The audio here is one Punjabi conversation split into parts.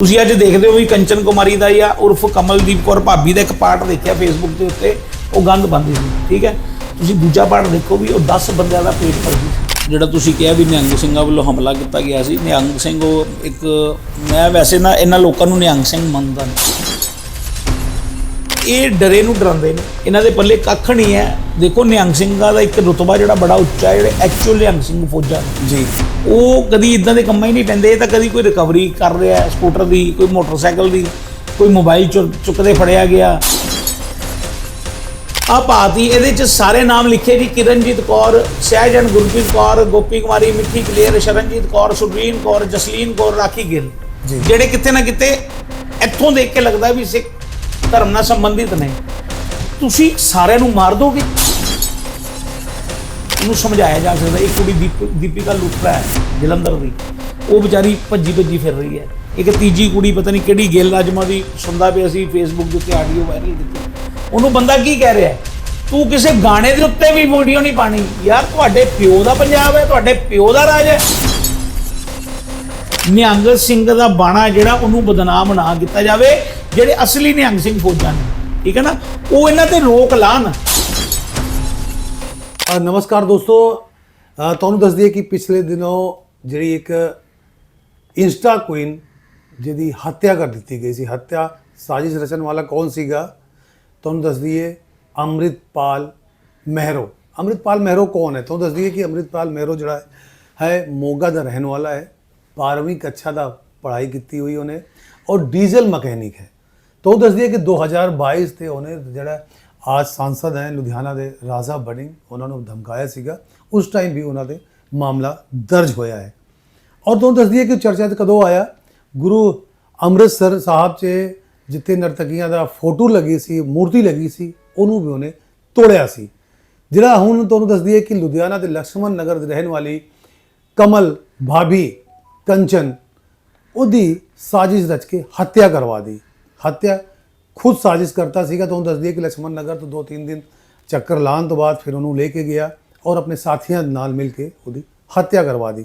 ਤੁਸੀਂ ਅੱਜ ਦੇਖਦੇ ਹੋ ਵੀ ਕੰਚਨ ਕੁਮਾਰੀ ਦਾ ਜਾਂ ਉਰਫ ਕਮਲਦੀਪ ਕੌਰ ਭਾਬੀ ਦਾ ਇੱਕ ਪਾਰਟ ਦੇਖਿਆ ਫੇਸਬੁੱਕ ਦੇ ਉੱਤੇ, ਉਹ ਗੰਦ ਬੰਦੀ ਸੀ, ਠੀਕ ਹੈ? ਤੁਸੀਂ ਦੂਜਾ ਪਾਰਟ ਦੇਖੋ ਵੀ ਉਹ 10 ਬੰਦਿਆਂ ਦਾ ਪੇਟ ਭਰਦੀ ਸੀ। ਜਿਹੜਾ ਤੁਸੀਂ ਕਿਹਾ ਵੀ ਨਿਹੰਗ ਸਿੰਘਾਂ ਵੱਲੋਂ ਹਮਲਾ ਕੀਤਾ ਗਿਆ ਸੀ, ਨਿਹੰਗ ਸਿੰਘ ਉਹ ਇੱਕ, ਮੈਂ ਵੈਸੇ ਨਾ ਇਹਨਾਂ ਲੋਕਾਂ ਨੂੰ ਨਿਹੰਗ ਸਿੰਘ ਮੰਨਦਾ ਨਹੀਂ। ਇਹ ਡਰੇ ਨੂੰ ਡਰਾਉਂਦੇ ਨੇ। ਇਹਨਾਂ ਦੇ ਪੱਲੇ ਕੱਖ ਨਹੀਂ ਹੈ। ਦੇਖੋ ਨਿਹੰਗ ਸਿੰਘਾਂ ਦਾ ਇੱਕ ਰੁਤਬਾ ਜਿਹੜਾ ਬੜਾ ਉੱਚਾ ਹੈ ਜਿਹੜੇ ਐਕਚੁਅਲ ਨਿਹੰਗ ਸਿੰਘ ਫੌਜਾਂ ਜੀ। ਉਹ ਕਦੀ ਇਦਾਂ ਦੇ ਕੰਮਾਂ ਹੀ ਨਹੀਂ ਪੈਂਦੇ। ਇਹ ਤਾਂ ਕਦੀ ਕੋਈ ਰਿਕਵਰੀ ਕਰ ਰਿਹਾ ਸਕੂਟਰ ਦੀ ਕੋਈ ਮੋਟਰਸਾਈਕਲ ਦੀ ਕੋਈ ਮੋਬਾਈਲ ਚੁੱਕਦੇ ਫੜਿਆ ਗਿਆ। ਆ ਭਾਤੀ ਇਹਦੇ ਚ ਸਾਰੇ ਨਾਮ ਲਿਖੇ ਜੀ। ਕਿਰਨਜੀਤ ਕੌਰ ਸਹਿਜਨ ਗੁਰਪ੍ਰੀਤ ਕੌਰ ਗੋਪੀ ਕੁਮਾਰੀ ਮਿੱਠੀ ਕਲੀਅਰ ਸ਼ਰਨਜੀਤ ਕੌਰ ਸੁਰੀਨ ਕੌਰ ਜਸਲੀਨ ਕੌਰ ਰਾਖੀ ਗਿੱਲ। ਜਿਹੜੇ ਕਿਤੇ ਨਾ ਕਿਤੇ ਇੱਥੋਂ ਦੇਖ ਕੇ ਲੱਗਦਾ ਵੀ ਸਿੱਖ ਧਰਮ ਨਾਲ ਸੰਬੰਧਿਤ ਨੇ। ਤੁਸੀਂ ਸਾਰਿਆਂ ਨੂੰ ਮਾਰ ਦੋਗੇ? ਉਹਨੂੰ ਸਮਝਾਇਆ ਜਾ ਸਕਦਾ, ਇੱਕ ਕੁੜੀ ਦੀਪ ਦੀਪਿਕਾ ਲੁੱਟਰਾ ਹੈ, ਜਲੰਧਰ ਦੀ। ਉਹ ਵਿਚਾਰੀ ਭੱਜੀ ਭੱਜੀ ਫਿਰ ਰਹੀ ਹੈ। ਇੱਕ ਤੀਜੀ ਕੁੜੀ ਪਤਾ ਨਹੀਂ ਕਿਹੜੀ ਗੇਲ ਰਾਜਮਾ ਦੀ ਸੁਣਦਾ ਪਿਆ ਅਸੀਂ ਫੇਸਬੁੱਕ ਦੇ ਉੱਤੇ ਆਡੀਓ ਵਾਇਰਲ ਕੀਤੀ। ਉਹਨੂੰ ਬੰਦਾ ਕੀ ਕਹਿ ਰਿਹਾ ਤੂੰ ਕਿਸੇ ਗਾਣੇ ਦੇ ਉੱਤੇ ਵੀ ਵੀਡੀਓ ਨਹੀਂ ਪਾਣੀ। ਯਾਰ, ਤੁਹਾਡੇ ਪਿਓ ਦਾ ਪੰਜਾਬ ਹੈ, ਤੁਹਾਡੇ ਪਿਓ ਦਾ ਰਾਜ ਹੈ। ਨਿਹੰਗ ਸਿੰਘ ਦਾ ਬਾਣਾ ਜਿਹੜਾ ਉਹਨੂੰ ਬਦਨਾਮ ਨਾ ਕੀਤਾ ਜਾਵੇ, ਜਿਹੜੇ ਅਸਲੀ ਨਿਹੰਗ ਸਿੰਘ ਫੌਜਾਂ ਨੇ। ਠੀਕ ਹੈ ਨਾ? ਉਹ ਇਹਨਾਂ ਤੇ ਰੋਕ ਲਾਣ। ਨਮਸਕਾਰ ਦੋਸਤੋ। ਤੁਹਾਨੂੰ ਦੱਸ ਦਈਏ ਕਿ ਪਿਛਲੇ ਦਿਨੋਂ ਜਿਹੜੀ ਇੱਕ ਇੰਸਟਾ ਕੁਇਨ ਜਿਹਦੀ ਹੱਤਿਆ ਕਰ ਦਿੱਤੀ ਗਈ ਸੀ। ਹੱਤਿਆ, ਸਾਜ਼ਿਸ਼ ਰਚਨ ਵਾਲਾ ਕੌਣ ਸੀਗਾ? ਤੁਹਾਨੂੰ ਦੱਸ ਦਈਏ, ਅੰਮ੍ਰਿਤਪਾਲ ਮਹਿਰੋ। ਅੰਮ੍ਰਿਤਪਾਲ ਮਹਿਰੋ ਕੌਣ ਹੈ? ਤੁਹਾਨੂੰ ਦੱਸ ਦਈਏ ਕਿ ਅੰਮ੍ਰਿਤਪਾਲ ਮਹਿਰੋ ਜਿਹੜਾ ਹੈ, ਮੋਗਾ ਦਾ ਰਹਿਣ ਵਾਲਾ ਹੈ। ਬਾਰਵੀਂ कक्षा ਦਾ ਪੜ੍ਹਾਈ ਕੀਤੀ ਹੋਈ ਉਹਨੇ ਔਰ ਡੀਜ਼ਲ ਮਕੈਨਿਕ ਹੈ। तो दसदी है कि 2022 ਤੇ ਉਹਨੇ ਜਿਹੜਾ ਆਜ ਸੰਸਦ ਹੈ ਲੁਧਿਆਣਾ ਦੇ ਰਾਜ਼ਾ ਬਣੀ ਉਹਨਾਂ ਨੂੰ ਧਮਕਾਇਆ ਸੀਗਾ। ਉਸ ਟਾਈਮ ਵੀ ਉਹਨਾਂ ਦੇ ਮਾਮਲਾ ਦਰਜ ਹੋਇਆ ਹੈ। ਔਰ ਤੋਂ ਦੱਸਦੀ ਹੈ ਕਿ ਚਰਚਾ ਤੇ ਕਦੋਂ ਆਇਆ? ਗੁਰੂ ਅੰਮ੍ਰਿਤਸਰ ਸਾਹਿਬ 'ਚ ਜਿੱਥੇ ਨਰਤਕੀਆਂ ਦਾ ਫੋਟੋ ਲੱਗੀ ਸੀ, ਮੂਰਤੀ ਲੱਗੀ ਸੀ, ਉਹਨੂੰ ਵੀ ਉਹਨੇ ਤੋੜਿਆ ਸੀ। ਜਿਹੜਾ ਹੁਣ ਤੁਹਾਨੂੰ ਦੱਸਦੀ ਹੈ ਕਿ ਲੁਧਿਆਣਾ ਦੇ ਲਕਸ਼ਮਣ ਨਗਰ ਦੇ ਰਹਿਣ ਵਾਲੀ ਕਮਲ ਭਾਬੀ ਕੰਚਨ ਉਹਦੀ ਸਾਜ਼ਿਸ਼ ਰਚ ਕੇ ਹੱਤਿਆ ਕਰਵਾ ਦੀ। ਹੱਤਿਆ ਖੁਦ ਸਾਜ਼ਿਸ਼ ਕਰਤਾ ਸੀਗਾ ਤੁਹਾਨੂੰ ਦੱਸ ਦਈਏ ਕਿ ਲక్ష్మణ ਨਗਰ ਤੋਂ 2-3 ਦਿਨ ਚੱਕਰ ਲਾਣ ਤੋਂ ਬਾਅਦ ਫਿਰ ਉਹਨੂੰ ਲੈ ਕੇ ਗਿਆ ਔਰ ਆਪਣੇ ਸਾਥੀਆਂ ਨਾਲ ਮਿਲ ਕੇ ਉਹਦੀ ਹੱਤਿਆ ਕਰਵਾ ਦੀ।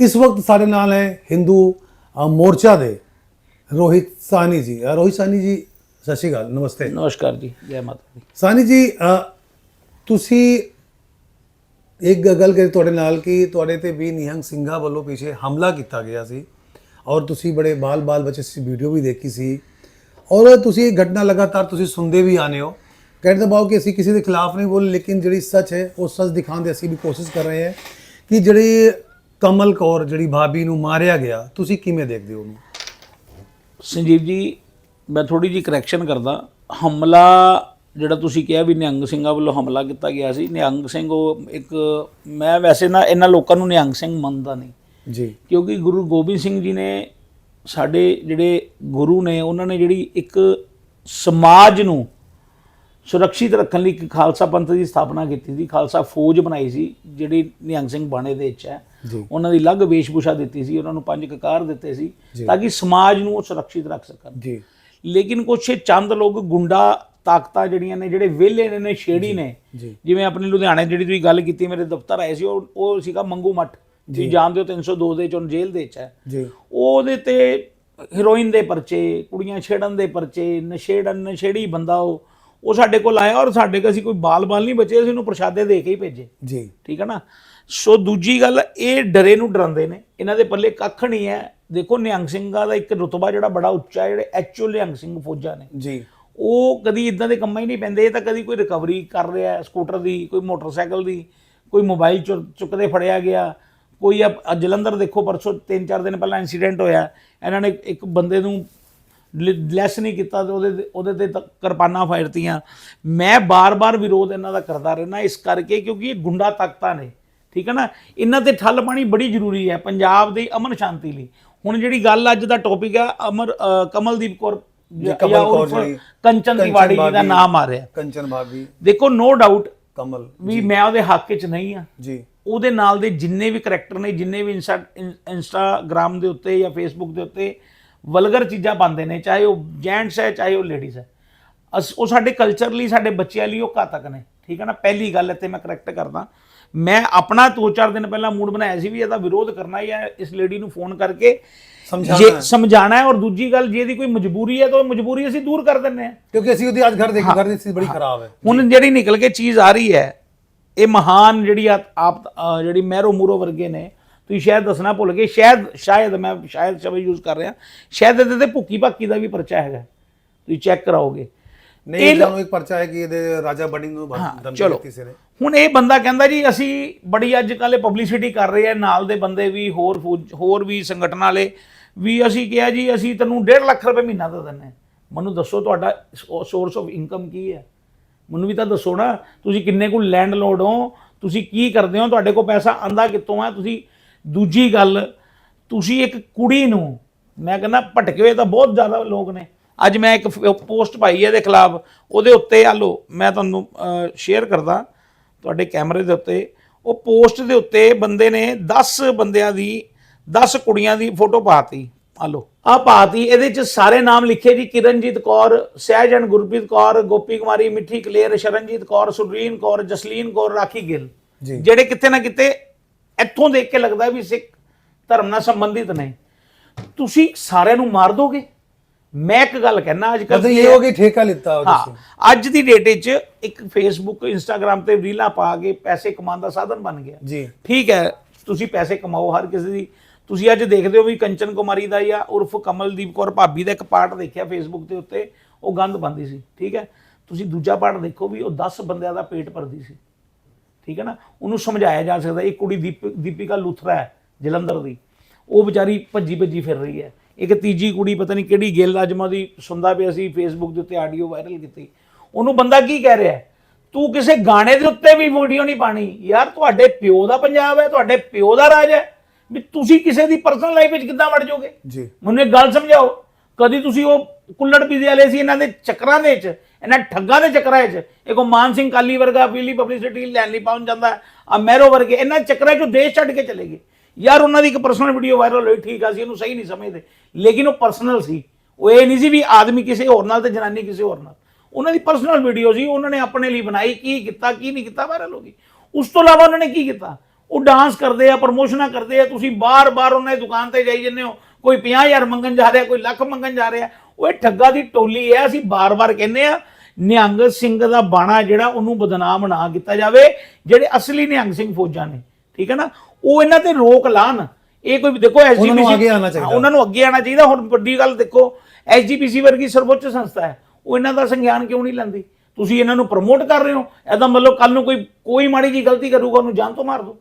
ਇਸ ਵਕਤ ਸਾਡੇ ਨਾਲ ਹੈ ਹਿੰਦੂ ਮੋਰਚਾ ਦੇ ਰੋਹਿਤ ਸਾਨੀ ਜੀ। ਰੋਹਿਤ ਸਾਨੀ ਜੀ ਸਤਿ ਸ਼੍ਰੀ ਅਕਾਲ ਨਮਸਤੇ। ਨਮਸਕਾਰ ਜੀ ਜੈ ਮਾਤਾ ਦੀ। ਸਾਨੀ ਜੀ ਤੁਸੀਂ ਇੱਕ ਗੱਲ ਕਰੀ ਤੁਹਾਡੇ ਨਾਲ ਕਿ ਤੁਹਾਡੇ ਤੇ ਵੀ ਨਿਹੰਗ ਸਿੰਘਾਂ ਵੱਲੋਂ ਪਿੱਛੇ ਹਮਲਾ ਕੀਤਾ ਗਿਆ ਸੀ ਔਰ ਤੁਸੀਂ ਬੜੇ ਬਾਲ-ਬਾਲ ਬੱਚੇ ਸੀ ਵੀਡੀਓ ਵੀ ਦੇਖੀ ਸੀ। ਔਰ ਤੁਸੀਂ ਇਹ ਘਟਨਾ ਲਗਾਤਾਰ ਤੁਸੀਂ ਸੁਣਦੇ ਵੀ ਆਨੇ ਹੋ। ਕਹਿੰਦੇ ਬਾਓ ਕਿ ਅਸੀਂ ਕਿਸੇ ਦੇ ਖਿਲਾਫ ਨਹੀਂ ਬੋਲ ਲੇਕਿਨ ਜਿਹੜੀ ਸੱਚ ਹੈ, ਉਹ ਸੱਚ ਦਿਖਾਉਣ ਦੀ ਅਸੀਂ ਵੀ ਕੋਸ਼ਿਸ਼ ਕਰ ਰਹੇ ਹਾਂ ਕਿ ਜਿਹੜੀ ਕਮਲ ਕੌਰ, ਜਿਹੜੀ ਭਾਬੀ ਨੂੰ ਮਾਰਿਆ ਗਿਆ, ਤੁਸੀਂ ਕਿਵੇਂ ਦੇਖਦੇ ਹੋ ਉਹਨੂੰ? ਸੰਜੀਵ ਜੀ, ਮੈਂ ਥੋੜੀ ਜੀ ਕਰੈਕਸ਼ਨ ਕਰਦਾ। ਹਮਲਾ ਜਿਹੜਾ ਤੁਸੀਂ ਕਿਹਾ ਵੀ ਨਿਹੰਗ ਸਿੰਘਾਂ ਵੱਲੋਂ ਹਮਲਾ ਕੀਤਾ ਗਿਆ ਸੀ ਨਿਹੰਗ ਸਿੰਘ ਉਹ ਇੱਕ ਮੈਂ ਵੈਸੇ ਨਾ ਇਹਨਾਂ ਲੋਕਾਂ ਨੂੰ ਨਿਹੰਗ ਸਿੰਘ ਮੰਨਦਾ ਨਹੀਂ। ਜੀ। ਕਿਉਂਕਿ ਗੁਰੂ ਗੋਬਿੰਦ ਸਿੰਘ ਜੀ ਨੇ ਸਾਡੇ ਜਿਹੜੇ ਗੁਰੂ ਨੇ ਉਹਨਾਂ ਨੇ ਜਿਹੜੀ ਇੱਕ ਸਮਾਜ ਨੂੰ ਸੁਰੱਖਿਅਤ ਰੱਖਣ ਲਈ ਇੱਕ ਖਾਲਸਾ ਪੰਥ ਦੀ ਸਥਾਪਨਾ ਕੀਤੀ ਸੀ ਖਾਲਸਾ ਫੌਜ ਬਣਾਈ ਸੀ ਜਿਹੜੀ ਨਿਹੰਗ ਸਿੰਘ ਬਾਣੇ ਦੇ ਵਿੱਚ ਹੈ। ਉਹਨਾਂ ਦੀ ਅਲੱਗ ਵੇਸ਼ਭੂਸ਼ਾ ਦਿੱਤੀ ਸੀ ਉਹਨਾਂ ਨੂੰ ਪੰਜ ਕਕਾਰ ਦਿੱਤੇ ਸੀ। ਤਾਂ ਕਿ ਸਮਾਜ ਨੂੰ ਉਹ ਸੁਰੱਖਿਅਤ ਰੱਖ ਸਕਣ। ਜੀ। ਲੇਕਿਨ ਕੁਛ ਚੰਦ ਲੋਕ ਗੁੰਡਾ ਤਾਕਤਾਂ ਜਿਹੜੀਆਂ ਨੇ ਜਿਹੜੇ ਵਿਹਲੇ ਨੇ ਨੇ ਛੇੜੀ ਨੇ। ਜੀ। ਜਿਵੇਂ ਆਪਣੇ ਲੁਧਿਆਣੇ ਜਿਹੜੀ ਤੁਸੀਂ ਗੱਲ ਕੀਤੀ ਮੇਰੇ ਦਫ਼ਤਰ ਆਏ ਸੀ ਉਹ ਉਹ ਸੀਗਾ ਮੰਗੂ ਮੱਠ। ਤੁਸੀਂ ਜਾਣਦੇ ਹੋ 302 ਦੇ ਚੋਂ ਜੇਲ੍ਹ ਦੇ ਵਿੱਚ ਹੈ। ਜੀ। ਉਹਦੇ ਤੇ ਹੀਰੋਇਨ ਦੇ ਪਰਚੇ ਕੁੜੀਆਂ ਛੇੜਨ ਦੇ ਪਰਚੇ ਨਸ਼ੇੜਨ ਨਸ਼ੇੜੀ ਬੰਦਾ ਉਹ ਉਹ ਸਾਡੇ ਕੋਲ ਆਇਆ ਔਰ ਸਾਡੇ ਕੋਲ ਅਸੀਂ ਕੋਈ ਬਾਲ-ਬਾਲ ਨਹੀਂ ਬਚੇ ਅਸੀਂ ਉਹਨੂੰ ਪ੍ਰਸ਼ਾਦੇ ਦੇ ਕੇ ਹੀ ਭੇਜੇ। ਜੀ। ਠੀਕ ਹੈ ਨਾ? ਸੋ ਦੂਜੀ ਗੱਲ ਇਹ ਡਰੇ ਨੂੰ ਡਰਾਉਂਦੇ ਨੇ। ਇਹਨਾਂ ਦੇ ਪੱਲੇ ਕੱਖ ਨਹੀਂ ਹੈ। ਦੇਖੋ ਨਿਹੰਗ ਸਿੰਘਾਂ ਦਾ ਇੱਕ ਰੁਤਬਾ ਜਿਹੜਾ ਬੜਾ ਉੱਚਾ ਹੈ ਜਿਹੜੇ ਐਕਚੁਅਲ ਨਿਹੰਗ ਸਿੰਘ ਫੌਜਾਂ ਨੇ। ਜੀ। ਉਹ ਕਦੀ ਇਦਾਂ ਦੇ ਕੰਮਾਂ ਹੀ ਨਹੀਂ ਪੈਂਦੇ, ਇਹ ਤਾਂ ਕਦੀ ਕੋਈ ਰਿਕਵਰੀ ਕਰ ਰਿਹਾ ਸਕੂਟਰ ਦੀ, ਕੋਈ ਮੋਟਰਸਾਈਕਲ ਦੀ, ਕੋਈ ਮੋਬਾਈਲ ਚੁ- ਚੁੱਕਦੇ ਫੜਿਆ ਗਿਆ, ਕੋਈ ਆ ਜਲੰਧਰ ਦੇਖੋ ਪਰਸੋਂ 3-4 ਦਿਨ ਪਹਿਲਾਂ ਇਨਸੀਡੈਂਟ ਹੋਇਆ, ਇਹਨਾਂ ਨੇ ਇੱਕ ਬੰਦੇ ਨੂੰ ਲੈਸ ਨਹੀਂ ਕੀਤਾ ਤੇ ਉਹਦੇ ਉਹਦੇ ਤੇ ਤਾਂ ਕਿਰਪਾਨਾਂ ਫਾਇਰਤੀਆਂ। ਮੈਂ ਬਾਰ-ਬਾਰ ਵਿਰੋਧ ਇਹਨਾਂ ਦਾ ਕਰਦਾ ਰਹਿਣਾ ਇਸ ਕਰਕੇ ਕਿਉਂਕਿ ਇਹ ਗੁੰਡਾ ਤਾਕਤਾਂ ਨੇ, ਠੀਕ ਹੈ ਨਾ? ਇਹਨਾਂ ਤੇ ਠੱਲ ਪਾਣੀ ਬੜੀ ਜ਼ਰੂਰੀ ਹੈ, ਪੰਜਾਬ ਦੀ ਅਮਨ ਸ਼ਾਂਤੀ ਲਈ। ਹੁਣ ਜਿਹੜੀ ਗੱਲ ਅੱਜ ਦਾ ਟੌਪਿਕ ਆ, ਅਮਰ ਕਮਲਦੀਪ ਕੌਰ ਜੀ, ਕਮਲ ਜਾਂ ਕੌਰ ਜਿਹੜੀ ਕੰਚਨ ਤਿਵਾੜੀ ਜੀ ਦਾ ਨਾਮ ਆ ਰਿਹਾ। ਕੰਚਨ ਭਾਬੀ ਦੇਖੋ ਨੋ ਡਾਊਟ ਕਮਲ ਵੀ ਮੈਂ ਉਹਦੇ ਹੱਕ 'ਚ ਨਹੀਂ ਆ। ਜੀ। ਉਹਦੇ ਨਾਲ ਦੇ ਜਿੰਨੇ ਵੀ ਕਰੈਕਟਰ ਨੇ ਜਿੰਨੇ ਵੀ ਇੰਸਟਾ ਇੰਸਟਾਗ੍ਰਾਮ ਦੇ ਉੱਤੇ ਜਾਂ ਫੇਸਬੁੱਕ ਦੇ ਉੱਤੇ ਵਲਗਰ ਚੀਜ਼ਾਂ ਪਾਉਂਦੇ ਨੇ ਚਾਹੇ ਉਹ ਜੈਂਟਸ ਹੈ ਚਾਹੇ ਉਹ ਲੇਡੀਜ਼ ਹੈ। ਉਹ ਸਾਡੇ ਕਲਚਰ ਲਈ ਸਾਡੇ ਬੱਚਿਆਂ ਲਈ ਉਹ ਘਾਤਕ ਨੇ। ਠੀਕ ਹੈ ਨਾ? ਪਹਿਲੀ ਗੱਲ ਇੱਥੇ ਮੈਂ ਕਰੈਕਟ ਕਰਦਾ। ਮੈਂ ਆਪਣਾ 2-4 ਦਿਨ ਪਹਿਲਾਂ ਮੂਡ ਬਣਾਇਆ ਸੀ ਵੀ ਇਹਦਾ ਵਿਰੋਧ ਕਰਨਾ ਹੀ ਹੈ ਇਸ ਲੇਡੀ ਨੂੰ ਫੋਨ ਕਰਕੇ। ਸਮਝਾਉਣਾ ਜੇ ਹੈ। ਸਮਝਾਣਾ ਹੈ ਔਰ ਦੂਜੀ ਗੱਲ ਜੇ ਇਹਦੀ ਕੋਈ ਮਜਬੂਰੀ ਹੈ ਤਾਂ ਉਹ ਮਜਬੂਰੀ ਅਸੀਂ ਦੂਰ ਕਰ ਦਿੰਨੇ ਆ ਕਿਉਂਕਿ ਅਸੀਂ ਉਹਦੀ ਅੱਜ ਘਰ ਦੇਖੀ ਘਰ ਦੀ ਸਥਿਤੀ ਬੜੀ ਖਰਾਬ ਹੈ। ਹੁਣ ਜਿਹੜੀ ਨਿਕਲ ਕੇ ਚੀਜ਼ ਆ ਰਹੀ ਹੈ ਇਹ ਮਹਾਨ ਜਿਹੜੀ ਆਪ ਜਿਹੜੀ ਮਹਿਰੋ ਮੂਰੋ ਵਰਗੇ ਨੇ ਤੁਸੀਂ ਸ਼ਾਇਦ ਦੱਸਣਾ ਭੁੱਲ ਗਏ ਸ਼ਾਇਦ ਸ਼ਾਇਦ ਮੈਂ ਸ਼ਾਇਦ ਸ਼ਬਦ ਯੂਜ਼ ਕਰ ਰਿਹਾ ਸ਼ਾਇਦ ਇਹਦੇ ਤੇ ਭੁੱਕੀ ਭਾਕੀ ਦਾ ਵੀ ਪਰਚਾ ਹੈਗਾ। ਤੁਸੀਂ ਚੈੱਕ ਕਰਾਓਗੇ। ਨਹੀਂ ਇਹ ਇਹਨਾਂ ਨੂੰ ਇੱਕ ਪਰਚਾ ਹੈ ਕਿ ਇਹਦੇ ਰਾਜਾ ਬਣੀ ਨੂੰ ਧਮਕੀ ਦਿੱਤੀ ਸੀ ਨੇ ਹੁਣ ਇਹ ਬੰਦਾ ਕਹਿੰਦਾ ਜੀ ਅਸੀਂ ਬੜੀ ਅੱਜ ਕੱਲ੍ਹ ਪਬਲਿਸਿਟੀ ਕਰ ਰਹੇ ਆ ਨਾਲ ਦੇ ਬੰਦੇ ਵੀ ਹੋਰ ਹੋਰ ਵੀ ਸੰਗਠਨ ਵਾਲੇ ਵੀ ਅਸੀਂ ਕਿਹਾ ਜੀ ਅਸੀਂ ਤੈਨੂੰ 1.5 ਲੱਖ ਰੁਪਏ ਮਹੀਨਾ ਦੇ ਹਾਂ। ਮੈਨੂੰ ਦੱਸੋ ਤੁਹਾਡਾ ਸੋਰਸ ਆਫ ਇਨਕਮ ਕੀ ਹੈ? ਮੈਨੂੰ ਵੀ ਤਾਂ ਦੱਸੋ ਨਾ ਤੁਸੀਂ ਕਿੰਨੇ ਕੁ ਲੈਂਡਲੋਡ ਹੋ? ਤੁਸੀਂ ਕੀ ਕਰਦੇ ਹੋ? ਤੁਹਾਡੇ ਕੋਲ ਪੈਸਾ ਆਂਦਾ ਕਿੱਥੋਂ ਹੈ? ਤੁਸੀਂ ਦੂਜੀ ਗੱਲ ਤੁਸੀਂ ਇੱਕ ਕੁੜੀ ਨੂੰ ਮੈਂ ਕਹਿੰਦਾ ਭਟਕੇ ਹੋਏ ਤਾਂ ਬਹੁਤ ਜ਼ਿਆਦਾ ਲੋਕ ਨੇ ਅੱਜ ਮੈਂ ਇੱਕ ਪੋਸਟ ਪਾਈ ਹੈ ਇਹਦੇ ਖਿਲਾਫ ਉਹਦੇ ਉੱਤੇ ਆ ਲੋ ਮੈਂ ਤੁਹਾਨੂੰ ਸ਼ੇਅਰ ਕਰਦਾ ਤੁਹਾਡੇ ਕੈਮਰੇ ਦੇ ਉੱਤੇ। ਉਹ ਪੋਸਟ ਦੇ ਉੱਤੇ ਬੰਦੇ ਨੇ 10 ਬੰਦਿਆਂ ਦੀ 10 ਕੁੜੀਆਂ ਦੀ ਫੋਟੋ ਪਾਤੀ। ਆ ਲੋ ਆ ਪਾਤੀ ਇਹਦੇ ਚ ਸਾਰੇ ਨਾਮ ਲਿਖੇ ਜੀ ਕਿਰਨਜੀਤ ਕੌਰ ਸਹਿਜਨ ਗੁਰਪ੍ਰੀਤ ਕੌਰ ਗੋਪੀ ਕੁਮਾਰੀ ਮਿੱਠੀ ਕਲੇਰ ਸ਼ਰਨਜੀਤ ਕੌਰ ਸੁਰੀਨ ਕੌਰ ਜਸਲੀਨ ਕੌਰ ਰਾਖੀ ਗਿੱਲ। ਜਿਹੜੇ ਕਿਤੇ ਨਾ ਕਿਤੇ ਇੱਥੋਂ ਦੇਖ ਕੇ ਲੱਗਦਾ ਵੀ ਸਿੱਖ ਧਰਮ ਨਾਲ ਸੰਬੰਧਿਤ ਨੇ। ਤੁਸੀਂ ਸਾਰਿਆਂ ਨੂੰ ਮਾਰ ਦੋਗੇ? ਮੈਂ ਇੱਕ ਗੱਲ ਕਹਿਣਾ ਅੱਜ ਕੱਲ੍ਹ ਇਹ ਹੈ- ਗਈ ਠੇਕਾ ਲਿੱਤਾ ਉਹਦੇ ਹਾਂ ਅੱਜ ਦੀ ਡੇਟ ਵਿੱਚ ਇੱਕ ਫੇਸਬੁੱਕ ਇੰਸਟਾਗ੍ਰam ਤੇ ਰੀਲਾਂ ਪਾ ਕੇ ਪੈਸੇ ਕਮਾਉਣ ਦਾ ਸਾਧਨ ਬਣ ਗਿਆ। ਜੀ। ਠੀਕ ਹੈ ਤੁਸੀਂ ਪੈਸੇ ਕਮਾਓ ਹਰ ਕਿਸੇ ਦੀ। ਤੁਸੀਂ ਅੱਜ ਦੇਖਦੇ ਹੋ ਵੀ ਕੰਚਨ ਕੁਮਾਰੀ ਦਾ ਜਾਂ ਉਰਫ ਕਮਲਦੀਪ ਕੌਰ ਭਾਬੀ ਦਾ ਇੱਕ ਪਾਰਟ ਦੇਖਿਆ ਫੇਸਬੁੱਕ ਦੇ ਉੱਤੇ ਉਹ ਗੰਦ ਬੰਦੀ ਸੀ। ਠੀਕ ਹੈ ਤੁਸੀਂ ਦੂਜਾ ਪਾਰਟ ਦੇਖੋ ਵੀ ਉਹ 10 ਬੰਦਿਆਂ ਦਾ ਪੇਟ ਭਰਦੀ ਸੀ। ਠੀਕ ਹੈ ਨਾ ਉਹਨੂੰ ਸਮਝਾਇਆ ਜਾ ਸਕਦਾ ਇੱਕ ਕੁੜੀ ਦੀਪ ਦੀਪਿਕਾ ਲੂਥਰਾ ਹੈ ਜਲੰਧਰ ਦੀ। ਉਹ ਵਿਚਾਰੀ ਭੱਜੀ ਭੱਜੀ ਫਿਰ ਰਹੀ ਹੈ। ਇੱਕ ਤੀਜੀ ਕੁੜੀ ਪਤਾ ਨਹੀਂ ਕਿਹੜੀ ਗਿੱਲ ਅਜਮਾ ਦੀ ਸੁਣਦਾ ਪਿਆ ਸੀ ਫੇਸਬੁੱਕ ਦੇ ਉੱਤੇ ਆਡੀਓ ਵਾਇਰਲ ਕੀਤੀ। ਉਹਨੂੰ ਬੰਦਾ ਕੀ ਕਹਿ ਰਿਹਾ? ਤੂੰ ਕਿਸੇ ਗਾਣੇ ਦੇ ਉੱਤੇ ਵੀ ਵੀਡੀਓ ਨਹੀਂ ਪਾਣੀ। ਯਾਰ ਤੁਹਾਡੇ ਪਿਓ ਦਾ ਪੰਜਾਬ ਹੈ ਤੁਹਾਡੇ ਪਿਓ ਦਾ ਰਾਜ ਹੈ। ਵੀ ਤੁਸੀਂ ਕਿਸੇ ਦੀ ਪਰਸਨਲ ਲਾਈਫ ਵਿੱਚ ਕਿੱਦਾਂ ਵੜ ਜਾਓਗੇ? ਜੀ। ਮੈਨੂੰ ਇੱਕ ਗੱਲ ਸਮਝਾਓ। ਕਦੀ ਤੁਸੀਂ ਉਹ ਕੁੱਲੜ ਪੀਜ਼ੇ ਵਾਲੇ ਸੀ ਇਹਨਾਂ ਦੇ ਚੱਕਰਾਂ ਦੇ ਵਿੱਚ ਇਹਨਾਂ ਠੱਗਾਂ ਦੇ ਚੱਕਰਾਂ ਵਿੱਚ? ਇੱਕ ਉਹ ਮਾਨ ਸਿੰਘ ਕਾਲੀ ਵਰਗਾ ਪੀਲੀ ਪਬਲਿਸਿਟੀ ਲੈਣ ਲਈ ਪਹੁੰਚ ਜਾਂਦਾ। ਆ ਮੈਰੋ ਵਰਗੇ ਇਹਨਾਂ ਚੱਕਰਾਂ 'ਚੋਂ ਦੇਸ਼ ਛੱਡ ਕੇ ਚਲੇ ਗਏ। ਯਾਰ ਉਹਨਾਂ ਦੀ ਇੱਕ ਪਰਸਨਲ ਵੀਡੀਓ ਵਾਇਰਲ ਹੋਈ, ਠੀਕ ਆ ਸੀ ਉਹਨੂੰ ਸਹੀ ਨਹੀਂ ਸਮਝਦੇ। ਲੇਕਿਨ ਉਹ ਪਰਸਨਲ ਸੀ। ਉਹ ਇਹ ਨਹੀਂ ਸੀ ਵੀ ਆਦਮੀ ਕਿਸੇ ਹੋਰ ਨਾਲ ਤੇ ਜਨਾਨੀ ਕਿਸੇ ਹੋਰ ਨਾਲ। ਉਹਨਾਂ ਦੀ ਪਰਸਨਲ ਵੀਡੀਓ ਸੀ, ਉਹਨਾਂ ਨੇ ਆਪਣੇ ਲਈ ਬਣਾਈ, ਕੀ ਕੀਤਾ, ਕੀ ਨਹੀਂ ਕੀਤਾ ਵਾਇਰਲ ਹੋ ਗਈ। ਉਸ ਤੋਂ ਇਲਾਵਾ ਉਹਨਾਂ ਨੇ ਕੀ ਕੀਤਾ? ਉਹ ਡਾਂਸ ਕਰਦੇ ਆ ਪ੍ਰਮੋਸ਼ਨਾਂ ਕਰਦੇ ਆ, ਤੁਸੀਂ ਬਾਰ-ਬਾਰ ਉਹਨਾਂ ਦੀ ਦੁਕਾਨ ਤੇ ਜਾਈ ਜੰਨੇ ਹੋ। ਕੋਈ 50000 ਮੰਗਣ ਜਾ ਰਿਹਾ, ਕੋਈ ਲੱਖ ਮੰਗਣ ਜਾ ਰਿਹਾ। ਉਹ ਇਹ ਠੱਗਾ ਦੀ ਟੋਲੀ ਹੈ, ਅਸੀਂ ਬਾਰ-ਬਾਰ ਕਹਿੰਦੇ ਆ, ਨਿਹੰਗ ਸਿੰਘ ਦਾ ਬਾਣਾ ਜਿਹੜਾ ਉਹਨੂੰ ਬਦਨਾਮ ਨਾ ਕੀਤਾ ਜਾਵੇ, ਜਿਹੜੇ ਅਸਲੀ ਨਿਹੰਗ ਸਿੰਘ ਫੌਜਾਂ ਨੇ। ਠੀਕ ਹੈ ਨਾ? ਉਹ ਇਹਨਾਂ ਤੇ ਰੋਕ ਲਾਣ। ਇਹ ਕੋਈ ਦੇਖੋ ਉਹਨਾਂ ਨੂੰ ਅੱਗੇ ਚਾਹੀਦਾ। ਉਹਨਾਂ ਨੂੰ ਅੱਗੇ ਆਉਣਾ ਚਾਹੀਦਾ। ਹੁਣ ਵੱਡੀ ਗੱਲ ਦੇਖੋ ਐਸਜੀਪੀਸੀ ਵਰਗੀ ਸਰਵੋੱਚ ਸੰਸਥਾ ਹੈ। ਉਹ ਇਹਨਾਂ ਦਾ ਸੰਗਿਆਨ ਕਿਉਂ ਨਹੀਂ ਲੈਂਦੀ? ਤੁਸੀਂ ਇਹਨਾਂ ਨੂੰ ਪ੍ਰਮੋਟ ਕਰ ਰਹੇ ਹੋ। ਇਹਦਾ ਮਤਲਬ ਕੱਲ ਨੂੰ ਕੋਈ ਕੋਈ ਮਾੜੀ ਜੀ ਗਲਤੀ ਕਰੂਗਾ ਉਹਨੂੰ ਜਾਨ ਤੋਂ ਮਾਰ ਦਿਓ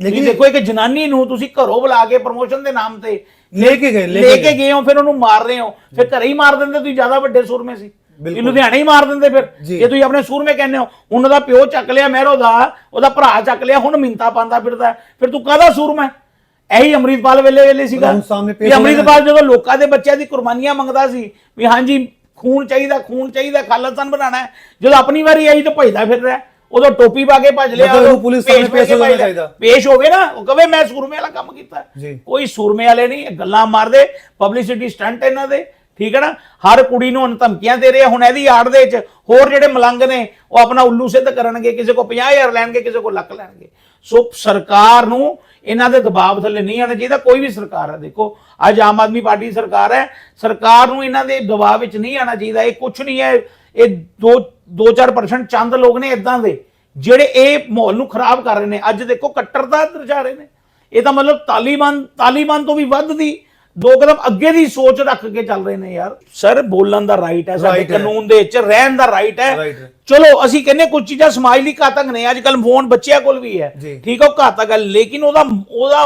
ਲੇਕਿਨ ਦੇਖੋ ਇੱਕ ਜਨਾਨੀ ਨੂੰ ਤੁਸੀਂ ਘਰੋਂ ਬੁਲਾ ਕੇ ਪ੍ਰਮੋਸ਼ਨ ਦੇ ਨਾਮ ਤੇ ਲੈ ਕੇ ਗਏ, ਲੈ ਕੇ ਗਏ ਹੋ ਫਿਰ ਉਹਨੂੰ ਮਾਰ ਰਹੇ ਹੋ। ਫਿਰ ਘਰੇ ਹੀ ਮਾਰ ਦਿੰਦੇ ਤੁਸੀਂ ਜ਼ਿਆਦਾ ਵੱਡੇ ਸੂਰਮੇ ਸੀ। ਇਹ ਲੁਧਿਆਣੇ ਹੀ ਮਾਰ ਦਿੰਦੇ ਫਿਰ ਜੀ। ਤੁਸੀਂ ਆਪਣੇ ਸੂਰਮੇ ਕਹਿੰਦੇ ਹੋ ਹੁਣ ਉਹਦਾ ਪਿਓ ਚੱਕ ਲਿਆ ਮਹਿਰੋ ਦਾ ਉਹਦਾ ਭਰਾ ਚੱਕ ਲਿਆ ਹੁਣ ਮਿੰਤਾ ਪਾਉਂਦਾ ਫਿਰਦਾ। ਫਿਰ ਤੂੰ ਕਾਹਦਾ ਸੂਰਮਾ? ਇਹੀ ਅੰਮ੍ਰਿਤਪਾਲ ਵੇਲੇ ਵੇਲੇ ਸੀਗਾ ਹੁਣ ਵੀ ਹੋਣਾ। ਅੰਮ੍ਰਿਤਪਾਲ ਜਦੋਂ ਲੋਕਾਂ ਦੇ ਬੱਚਿਆਂ ਦੀ ਕੁਰਬਾਨੀਆਂ ਮੰਗਦਾ ਸੀ ਵੀ ਹਾਂਜੀ ਖੂਨ ਚਾਹੀਦਾ ਖੂਨ ਚਾਹੀਦਾ ਖਾਲਸਤਾਨ ਬਣਾਉਣਾ ਹੈ ਜਦੋਂ ਆਪਣੀ ਵਾਰੀ ਆਈ ਤਾਂ ਭਜਦਾ ਫਿਰ ਰਿਹਾ। ਉਦੋਂ ਟੋਪੀ ਪਾ ਕੇ ਭੱਜ ਲਿਆ ਉਹਨੂੰ ਪੁਲਿਸ ਸਾਹਮਣੇ ਪੇਸ਼ ਹੋ ਕੇ ਜਾਣਾ ਭੱਜ ਲਿਆ। ਚਾਹੀਦਾ। ਪੇਸ਼ ਹੋਵੇ ਨਾ ਉਹ ਕਵੇ ਮੈਂ ਸੂਰਮੇ ਵਾਲਾ ਕੰਮ ਕੀਤਾ। ਕੋਈ ਸੂਰਮੇ ਵਾਲੇ ਨਹੀਂ ਗੱਲਾਂ ਮਾਰਦੇ ਪਬਲਿਸਿਟੀ ਸਟੰਟ ਇਹਨਾਂ ਦੇ ਠੀਕ ਹੈ ਨਾ? ਹਰ ਕੁੜੀ ਨੂੰ ਹੁਣ ਧਮਕੀਆਂ ਦੇ ਰਹੇ ਹੁਣ ਇਹਦੀ ਆੜ ਦੇ ਵਿੱਚ ਹੋਰ ਜਿਹੜੇ ਮਲੰਗ ਨੇ, ਉਹ ਆਪਣਾ ਉੱਲੂ ਸਿੱਧ ਕਰਨਗੇ, ਕਿਸੇ ਕੋ 50000 ਲੈਣਗੇ, ਕਿਸੇ ਕੋ ਲੱਖ ਲੈਣਗੇ। ਸੋ ਸਰਕਾਰ ਨੂੰ ਇਹਨਾਂ ਦੇ ਦਬਾਅ ਥੱਲੇ ਨਹੀਂ ਆਉਣਾ ਚਾਹੀਦਾ, ਕੋਈ ਵੀ ਸਰਕਾਰ ਹੈ ਦੇਖੋ, ਅੱਜ ਆਮ ਆਦਮੀ ਪਾਰਟੀ ਦੀ ਸਰਕਾਰ ਹੈ, ਸਰਕਾਰ ਨੂੰ ਇਹਨਾਂ ਦੇ ਦਬਾਅ ਵਿੱਚ ਨਹੀਂ ਆਉਣਾ ਚਾਹੀਦਾ, ਇਹ ਕੁਝ ਨਹੀਂ ਹੈ, ਇਹ 2 2-4% ਚੰਦ ਲੋਕ ਨੇ ਇਦਾਂ ਦੇ, ਜਿਹੜੇ ਇਹ ਮਾਹੌਲ ਨੂੰ ਖਰਾਬ ਕਰ ਰਹੇ ਨੇ। ਅੱਜ ਦੇਖੋ ਕੱਟਰਤਾ ਦਰਜਾ ਰਹੇ ਨੇ। ਇਹ ਤਾਂ ਮਤਲਬ ਤਾਲੀਬਾਨ ਤਾਲੀਬਾਨ ਤੋਂ ਵੀ ਵੱਧ ਦੀ ਦੋ ਕਦਮ ਅੱਗੇ ਦੀ ਸੋਚ ਰੱਖ ਕੇ ਚੱਲ ਰਹੇ ਨੇ ਯਾਰ ਸਰ ਬੋਲਣ ਦਾ ਰਾਈਟ ਹੈ ਸਾਡੇ Right ਹੈ। ਕਾਨੂੰਨ ਦੇ ਵਿੱਚ ਰਹਿਣ ਦਾ ਰਾਈਟ ਹੈ Right ਹੈ। ਚਲੋ ਅਸੀਂ ਕਹਿੰਦੇ ਕੁਝ ਚੀਜ਼ਾਂ ਸਮਾਜ ਲਈ ਘਾਤਕ ਨੇ ਅੱਜ ਕੱਲ ਫੋਨ ਬੱਚਿਆਂ ਕੋਲ ਵੀ ਹੈ ਜੀ। ਠੀਕ ਹੈ ਉਹ ਘਾਤਕ ਹੈ ਲੇਕਿਨ ਉਹਦਾ ਉਹਦਾ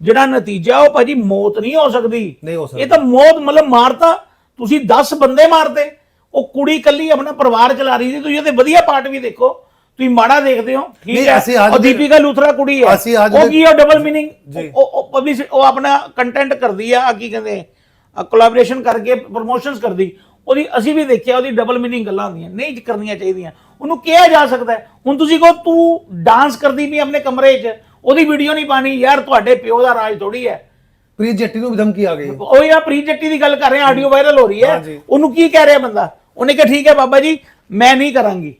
ਜਿਹੜਾ ਨਤੀਜਾ ਉਹ ਭਾਜੀ ਮੌਤ ਨਹੀਂ ਹੋ ਸਕਦੀ ਨਹੀਂ ਹੋ ਸਕਦੀ। ਇਹ ਤਾਂ ਮੌਤ ਮਤਲਬ ਮਾਰਤਾ ਤੁਸੀਂ 10 ਬੰਦੇ ਮਾਰਦੇ ਉਹ ਕੁੜੀ ਕੱਲੀ ਆਪਣਾ ਪਰਿਵਾਰ ਚਲਾ ਰਹੀ ਸੀ ਤੁਸੀਂ ਉਹਦੇ ਵਧੀਆ ਪਾਰਟ ਵੀ ਦੇਖੋ ਤੁਸੀਂ ਮਾੜਾ ਦੇਖਦੇ ਹੋ ਠੀਕ ਹੈ? ਅਸੀਂ ਅੱਜ ਉਹ ਦੀਪਿਕਾ ਲੂਥਰਾ ਕੁੜੀ ਹੈ। ਉਹ ਕੀ ਹੈ ਡਬਲ ਮੀਨਿੰਗ। ਉਹ ਪਬਲਿਸ਼ ਉਹ ਆਪਣਾ ਕੰਟੈਂਟ ਕਰਦੀ ਆ ਆ ਕੀ ਕਹਿੰਦੇ? ਕੋਲੈਬੋਰੇਸ਼ਨ ਕਰਕੇ ਪ੍ਰੋਮੋਸ਼ਨਸ ਕਰਦੀ। ਉਹਦੀ ਅਸੀਂ ਵੀ ਦੇਖਿਆ ਉਹਦੀ ਡਬਲ ਮੀਨਿੰਗ ਗੱਲਾਂ ਹੁੰਦੀਆਂ ਨਹੀਂ ਕਰਨੀਆਂ ਚਾਹੀਦੀਆਂ। ਉਹਨੂੰ ਕਿਹਾ ਜਾ ਸਕਦਾ ਹੁਣ ਤੁਸੀਂ ਕਹੋ ਤੂੰ ਡਾਂਸ ਕਰਦੀ ਵੀ ਆਪਣੇ ਕਮਰੇ 'ਚ ਉਹਦੀ ਵੀਡੀਓ ਨਹੀਂ ਪਾਣੀ। ਯਾਰ ਤੁਹਾਡੇ ਪਿਓ ਦਾ ਰਾਜ ਥੋੜੀ ਹੈ। ਪ੍ਰੀਤ ਜੱਟੀ ਨੂੰ ਵੀ ਧਮਕੀ ਆ ਗਈ। ਉਹ ਯਾ ਪ੍ਰੀਤ ਜੱਟੀ ਦੀ ਗੱਲ ਕਰ ਰਹੇ ਆ ਆਡੀਓ ਵਾਇਰਲ ਹੋ ਰਹੀ ਹੈ। ਉਹਨੂੰ ਕੀ ਕਹਿ ਰਿਹਾ ਬੰਦਾ? ਉਹਨੇ ਕਿਹਾ ਠੀਕ ਹੈ ਬਾਬਾ ਜੀ ਮੈਂ ਨਹੀਂ ਕਰਾਂਗੀ।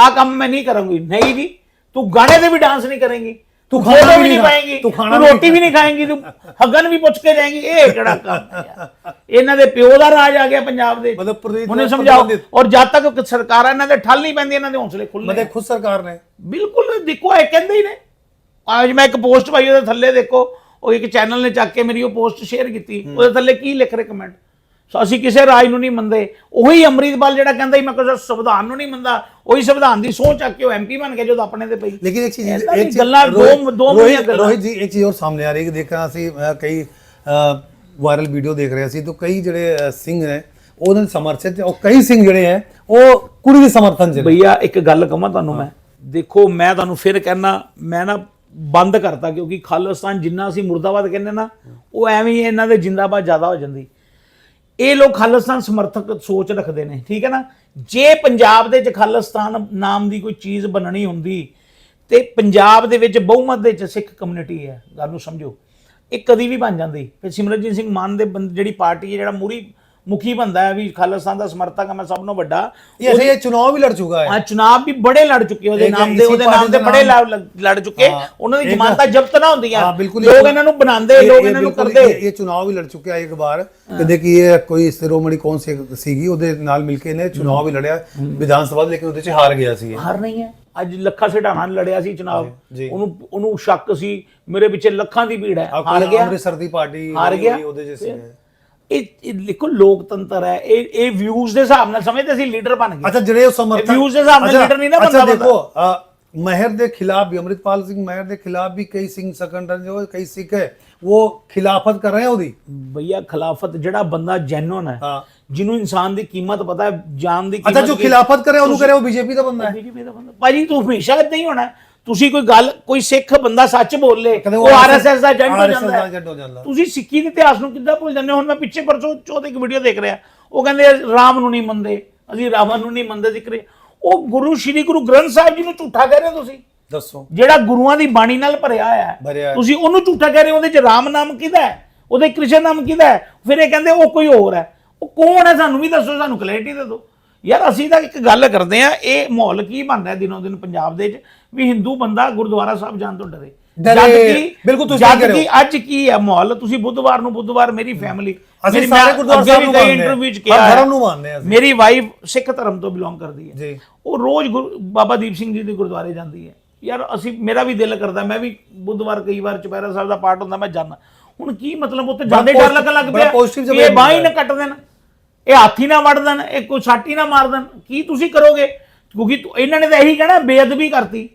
ਆ ਕੰਮ ਮੈਂ ਨਹੀਂ ਕਰਾਂਗੀ। ਨਹੀਂ ਜੀ ਤੂੰ ਗਾਣੇ ਤੇ ਵੀ ਡਾਂਸ ਨਹੀਂ ਕਰੇਂਗੀ। ਤੂੰ ਖਾਣਾ ਵੀ ਨਹੀਂ ਪਾਏਂਗੀ ਤੂੰ ਖਾਣਾ ਰੋਟੀ ਵੀ ਨਹੀਂ ਖਾਏਂਗੀ। ਤੂੰ ਹੱਗਨ ਵੀ ਪੁੱਛ ਕੇ ਜਾਏਂਗੀ ਇਹ ਕਿਹੜਾ ਕੰਮ ਇਹਨਾਂ ਦੇ ਪਿਓ ਦਾ ਰਾਜ ਆ ਗਿਆ ਪੰਜਾਬ ਦੇ। ਮਤਲਬ ਪ੍ਰਦੀਪ ਉਹਨੇ ਸਮਝਾਓ। ਔਰ ਜਦ ਤੱਕ ਸਰਕਾਰਾਂ ਇਹਨਾਂ ਦੇ ਠੱਲ ਨਹੀਂ ਪੈਂਦੀ ਇਹਨਾਂ ਦੇ ਹੌਸਲੇ ਖੁੱਲ੍ਹਣੇ ਮਤਲਬ ਖੁਦ ਸਰਕਾਰ ਨੇ। ਬਿਲਕੁਲ ਦੇਖੋ ਇਹ ਕਹਿੰਦੇ ਹੀ ਨੇ। ਅੱਜ ਮੈਂ ਇੱਕ ਪੋਸਟ ਪਾਈ ਉਹਦੇ ਥੱਲੇ ਦੇਖੋ ਉਹ ਇੱਕ ਚੈਨਲ ਨੇ ਚੱਕ ਕੇ ਮੇਰੀ ਉਹ ਪੋਸਟ ਸ਼ੇਅਰ ਕੀਤੀ। ਉਹਦੇ ਥੱਲੇ ਕੀ ਲਿਖ ਰਹੇ ਕਮੈਂਟ ਸੋ ਅਸੀਂ ਕਿਸੇ ਰਾਜ ਨੂੰ ਨਹੀਂ ਮੰਨਦੇ। ਉਹੀ ਅੰਮ੍ਰਿਤਪਾਲ ਜਿਹੜਾ ਕਹਿੰਦਾ ਸੀ ਮੈਂ ਕਿਸੇ ਸੰਵਿਧਾਨ ਨੂੰ ਨਹੀਂ ਮੰਨਦਾ। ਉਹੀ ਸੰਵਿਧਾਨ ਦੀ ਸੋਚ ਚੱਕ ਕੇ ਉਹ ਐਮਪੀ ਬਣ ਕੇ ਜਦੋਂ ਆਪਣੇ ਤੇ ਪਈ। ਲੇਕਿਨ ਇੱਕ ਚੀਜ਼ ਇੱਕ ਗੱਲਾਂ ਦੋ- ਦੋ ਮਿਲੀਆਂ ਗੱਲਾਂ। ਰੋਹਿਤ ਜੀ ਇੱਕ ਚੀਜ਼ ਹੋਰ ਸਾਹਮਣੇ ਆ ਰਹੀ ਹੈ ਕਿ ਦੇਖਿਆ ਅਸੀਂ ਕਈ ਵਾਇਰਲ ਵੀਡੀਓ ਦੇਖ ਰਹੇ ਸੀ ਤਾਂ ਕਈ ਜਿਹੜੇ ਸਿੰਘ ਨੇ ਉਹਨਾਂ ਦੇ ਸਮਰਥਨ ਤੇ ਉਹ ਕਈ ਸਿੰਘ ਜਿਹੜੇ ਹੈ ਉਹ ਕੁੜੀ ਦੇ ਸਮਰਥਨ ਚ ਭਈਆ ਇੱਕ ਗੱਲ ਕਹਾਂ ਤੁਹਾਨੂੰ ਮੈਂ? ਦੇਖੋ ਮੈਂ ਤੁਹਾਨੂੰ ਫਿਰ ਕਹਿਣਾ ਮੈਂ ਨਾ ਬੰਦ ਕਰਤਾ ਕਿਉਂਕਿ ਖਾਲਿਸਤਾਨ ਜਿੰਨਾ ਅਸੀਂ ਮੁਰਦਾਬਾਦ ਕਹਿੰਦੇ ਨਾ ਉਹ ਐਵੇਂ ਹੀ ਇਹਨਾਂ ਦੇ ਜਿੰਦਾਬਾਦ ਜ਼ਿਆਦਾ ਹੋ ਜਾਂਦੀ। ਇਹ ਲੋਕ ਖਾਲਿਸਤਾਨ ਸਮਰਥਕ ਸੋਚ ਰੱਖਦੇ ਨੇ, ਠੀਕ ਹੈ ਨਾ? ਜੇ ਪੰਜਾਬ ਦੇ ਚ ਖਾਲਿਸਤਾਨ ਨਾਮ ਦੀ ਕੋਈ ਚੀਜ਼ ਬਣਨੀ ਹੁੰਦੀ, ਤੇ ਪੰਜਾਬ ਦੇ ਵਿੱਚ ਬਹੁਮਤ ਦੇ ਚ ਸਿੱਖ ਕਮਿਊਨਿਟੀ ਹੈ, ਗੱਲ ਨੂੰ ਸਮਝੋ। ਇਹ ਕਦੀ ਵੀ ਬਣ ਜਾਂਦੀ। ਫਿਰ ਸਿਮਰਨਜੀਤ ਸਿੰਘ ਮਾਨ ਦੇ ਬੰਦ- ਜਿਹੜੀ ਪਾਰਟੀ ਹੈ, ਜਿਹੜਾ ਮੂਰੀ ਮੁਖੀ ਬੰਦਾ ਹੈ ਵੀ ਖਾਲਸਤਾਨ ਦਾ ਸਮਰਥਕ ਹੈ ਮੈਂ ਸਭ ਤੋਂ ਵੱਡਾ। ਇਹ ਅਸੀਂ ਇਹ ਚੁਣਾਵ ਵੀ ਲੜ ਚੁੱਕਾ ਹੈ। ਆ ਚੁਣਾਵ ਵੀ ਬੜੇ ਲੜ ਚੁੱਕੇ ਉਹਦੇ ਨਾਮ ਦੇ ਉਹਦੇ ਨਾਮ ਦੇ ਬੜੇ ਲੜ- ਚੁੱਕੇ। ਉਹਨਾਂ ਦੀ ਜ਼ਮਾਨਤਾਂ ਜ਼ਬਤ ਨਾ ਹੁੰਦੀਆਂ। ਹਾਂ, ਲੋਕ ਇਹਨਾਂ ਨੂੰ ਬਣਾਉਂਦੇ ਲੋਕ ਇਹਨਾਂ ਨੂੰ ਕਰਦੇ। ਇਹ- ਇਹ ਵੀ ਲੜ ਚੁੱਕਿਆ ਇੱਕ ਵਾਰ। ਕਹਿੰਦੇ ਕਿ ਇਹ ਕੋਈ ਸਿਰੋਮਣੀ ਕੌਣ ਸੀਗੀ ਉਹਦੇ ਨਾਲ ਮਿਲ ਕੇ ਇਹਨੇ ਚੁਣਾਵ ਵੀ ਲੜਿਆ। ਵਿਧਾਨ ਸਭਾ ਦੇ ਲੇਕਿਨ ਉਹਦੇ 'ਚ ਹਾਰ ਗਿਆ ਸੀ ਹਾਰ ਨਹੀਂ ਹੈ। ਅੱਜ ਲੱਖਾਂ ਸਿਢਾਣਾ ਨਾਲ ਲੜਿਆ ਸੀ ਚੁਣਾਵ ਉਹਨੂੰ ਉਹਨੂੰ ਸ਼ੱਕ ਸੀ। ਮੇਰੇ ਪਿੱਛੇ ਲੱਖਾਂ ਦੀ ਭੀੜ ਹੈ। ਹਾਰ ਗਿਆ। ਅੰਮ੍ਰਿਤਸਰ ਦੀ ਪਾਰਟੀ ਉਹਦੇ 'ਚ ਇਹ ਇਹ ਦੇਖੋ ਲੋਕਤੰਤਰ ਹੈ ਇਹ ਇਹ ਵਿਊਜ਼ ਦੇ ਹਿਸਾਬ ਨਾਲ ਸਮਝਦੇ ਅਸੀਂ ਲੀਡਰ ਬਣ ਗਏ। ਅੱਛਾ ਜਿਹੜੇ ਉਹ ਸਮਰਥਕ ਵਿਊਜ਼ ਦੇ ਹਿਸਾਬ ਨਾਲ ਲੀਡਰ ਨਹੀਂ ਨਾ ਬੰਦਾ ਦੇਖੋ ਮਹਿਰ ਦੇ ਖਿਲਾਫ ਵੀ ਅਮਰਿਤਪਾਲ ਸਿੰਘ ਮਹਿਰ ਦੇ ਖਿਲਾਫ ਵੀ ਕਈ ਸਿੰਘ ਸਕੰਡਰ ਜੋ ਕਈ ਸਿੱਖ ਹੈ ਉਹ ਖਿਲਾਫਤ ਕਰ ਰਹੇ ਉਹਦੀ? ਭਈਆ ਖਿਲਾਫਤ ਜਿਹੜਾ ਬੰਦਾ ਜੈਨੂਨ ਹੈ ਜਿਹਨੂੰ ਇਨਸਾਨ ਦੀ ਕੀਮਤ ਪਤਾ ਹੈ ਜਾਨ ਦੀ ਕੀਮਤ ਅੱਛਾ ਜੋ ਖਿਲਾਫਤ ਕਰੇ ਉਹਨੂੰ ਕਰੇ ਉਹ ਬੀਜੇਪੀ ਦਾ ਬੰਦਾ ਹੈ। ਬੀਜੇਪੀ ਦਾ ਬੰਦਾ। ਭਾਜੀ ਤੂੰ ਹਮੇਸ਼ਾ ਇਦਾਂ ਹੀ ਹੋਣਾ। ਤੁਸੀਂ ਕੋਈ ਗੱਲ ਕੋਈ ਸਿੱਖ ਬੰਦਾ ਸੱਚ ਬੋਲੇ ਉਹ ਆਰਐਸਐਸ ਦਾ ਏਜੰਟ ਹੋ ਜਾਂਦਾ ਤੁਸੀਂ ਸਿੱਖੀ ਦੇ ਇਤਿਹਾਸ ਨੂੰ ਕਿੱਦਾਂ ਭੁੱਲ ਜਾਂਦੇ ਹੋ? ਹੁਣ ਮੈਂ ਪਿੱਛੇ ਪਰਸੋਂ ਚੌਥ ਇੱਕ ਵੀਡੀਓ ਦੇਖ ਰਿਹਾ। ਉਹ ਕਹਿੰਦੇ ਰਾਮ ਨੂੰ ਨਹੀਂ ਮੰਨਦੇ ਅਸੀਂ ਰਾਵਣ ਨੂੰ ਨਹੀਂ ਮੰਨਦੇ ਜ਼ਿਕਰ। ਉਹ ਗੁਰੂ ਸ਼੍ਰੀ ਗੁਰੂ ਗ੍ਰੰਥ ਸਾਹਿਬ ਜੀ ਨੂੰ ਝੂਠਾ ਕਹਿ ਰਹੇ ਤੁਸੀਂ? ਦੱਸੋ। ਜਿਹੜਾ ਗੁਰੂਆਂ ਦੀ ਬਾਣੀ ਨਾਲ ਭਰਿਆ ਹੋਇਆ। ਤੁਸੀਂ ਉਹਨੂੰ ਝੂਠਾ ਕਹਿ ਰਹੇ ਹੋ ਉਹਦੇ ਚ ਰਾਮ ਨਾਮ ਕਿਹਦਾ ਹੈ? ਉਹਦੇ ਕ੍ਰਿਸ਼ਨ ਨਾਮ ਕਿਹਦਾ ਹੈ? ਫਿਰ ਇਹ ਕਹਿੰਦੇ ਉਹ ਕੋਈ ਹੋਰ ਹੈ। ਉਹ ਕੌਣ ਹੈ? ਸਾਨੂੰ ਵੀ ਦੱਸੋ ਸਾਨੂੰ ਕਲੈਰਿਟੀ ਦੇ ਦਿਓ। ਯਾਰ ਅਸੀਂ ਤਾਂ ਇੱਕ ਗੱਲ ਕਰਦੇ ਆ ਇਹ ਮਾਹੌਲ ਕੀ ਬਣ ਰਿਹਾ ਦਿਨੋਂ ਦਿਨ ਪੰਜਾਬ ਦੇ ਵਿੱਚ? ਵੀ ਹਿੰਦੂ ਬੰਦਾ ਗੁਰਦੁਆਰਾ ਸਾਹਿਬ ਜਾਣ ਤੋਂ ਡਰੇ। ਡਰੇ। ਬਿਲਕੁਲ ਤੁਸੀਂ ਜਦ ਕਿ ਅੱਜ ਕੀ ਹੈ ਮਾਹੌਲ? ਤੁਸੀਂ ਬੁੱਧਵਾਰ ਨੂੰ ਬੁੱਧਵਾਰ ਮੇਰੀ ਫੈਮਿਲੀ ਅਸੀਂ ਸਾਰੇ ਗੁਰਦੁਆਰਾ ਸਾਹਿਬ ਨੂੰ ਮੰਨਦੇ ਇੰਟਰਵਿਊ ਚ ਕਿਹਾ। ਧਰਮ ਨੂੰ ਮੰਨਦੇ ਅਸੀਂ। ਮੇਰੀ ਵਾਈਫ ਸਿੱਖ ਧਰਮ ਤੋਂ ਬਿਲੋਂਗ ਕਰਦੀ ਹੈ। ਉਹ ਰੋਜ਼ ਬਾਬਾ ਦੀਪ ਸਿੰਘ ਜੀ ਦੇ ਗੁਰਦੁਆਰੇ ਜਾਂਦੀ ਹੈ। ਯਾਰ ਅਸੀਂ ਮੇਰਾ ਵੀ ਦਿਲ ਕਰਦਾ ਮੈਂ ਵੀ ਬੁੱਧਵਾਰ ਕਈ ਵਾਰ ਚੁਪਹਿਰਾ ਸਾਹਿਬ ਦਾ ਪਾਠ ਹੁੰਦਾ ਮੈਂ ਜਾਂਦਾ। ਹੁਣ ਕੀ ਮਤਲਬ ਉੱਥੇ ਜਾਂਦੇ ਡਰ ਲੱਗਣ ਲੱਗ ਪਿਆ। ਇਹ ਬਾਹ ਹੀ ਨਾ ਕੱਟ ਦੇਣ। ਇਹ ਹਾਥੀ ਨਾ ਵੜ ਦੇਣ ਇਹ ਕੋਈ ਛਾਟੀ ਨਾ ਮਾਰ ਦੇਣ। ਕੀ ਤੁਸੀਂ ਕਰੋਗੇ? ਕਿਉਂਕਿ ਇਹਨਾਂ ਨੇ ਤਾਂ ਇਹੀ ਕਹਿਣਾ ਬੇਅਦਬੀ ਕਰਤੀ।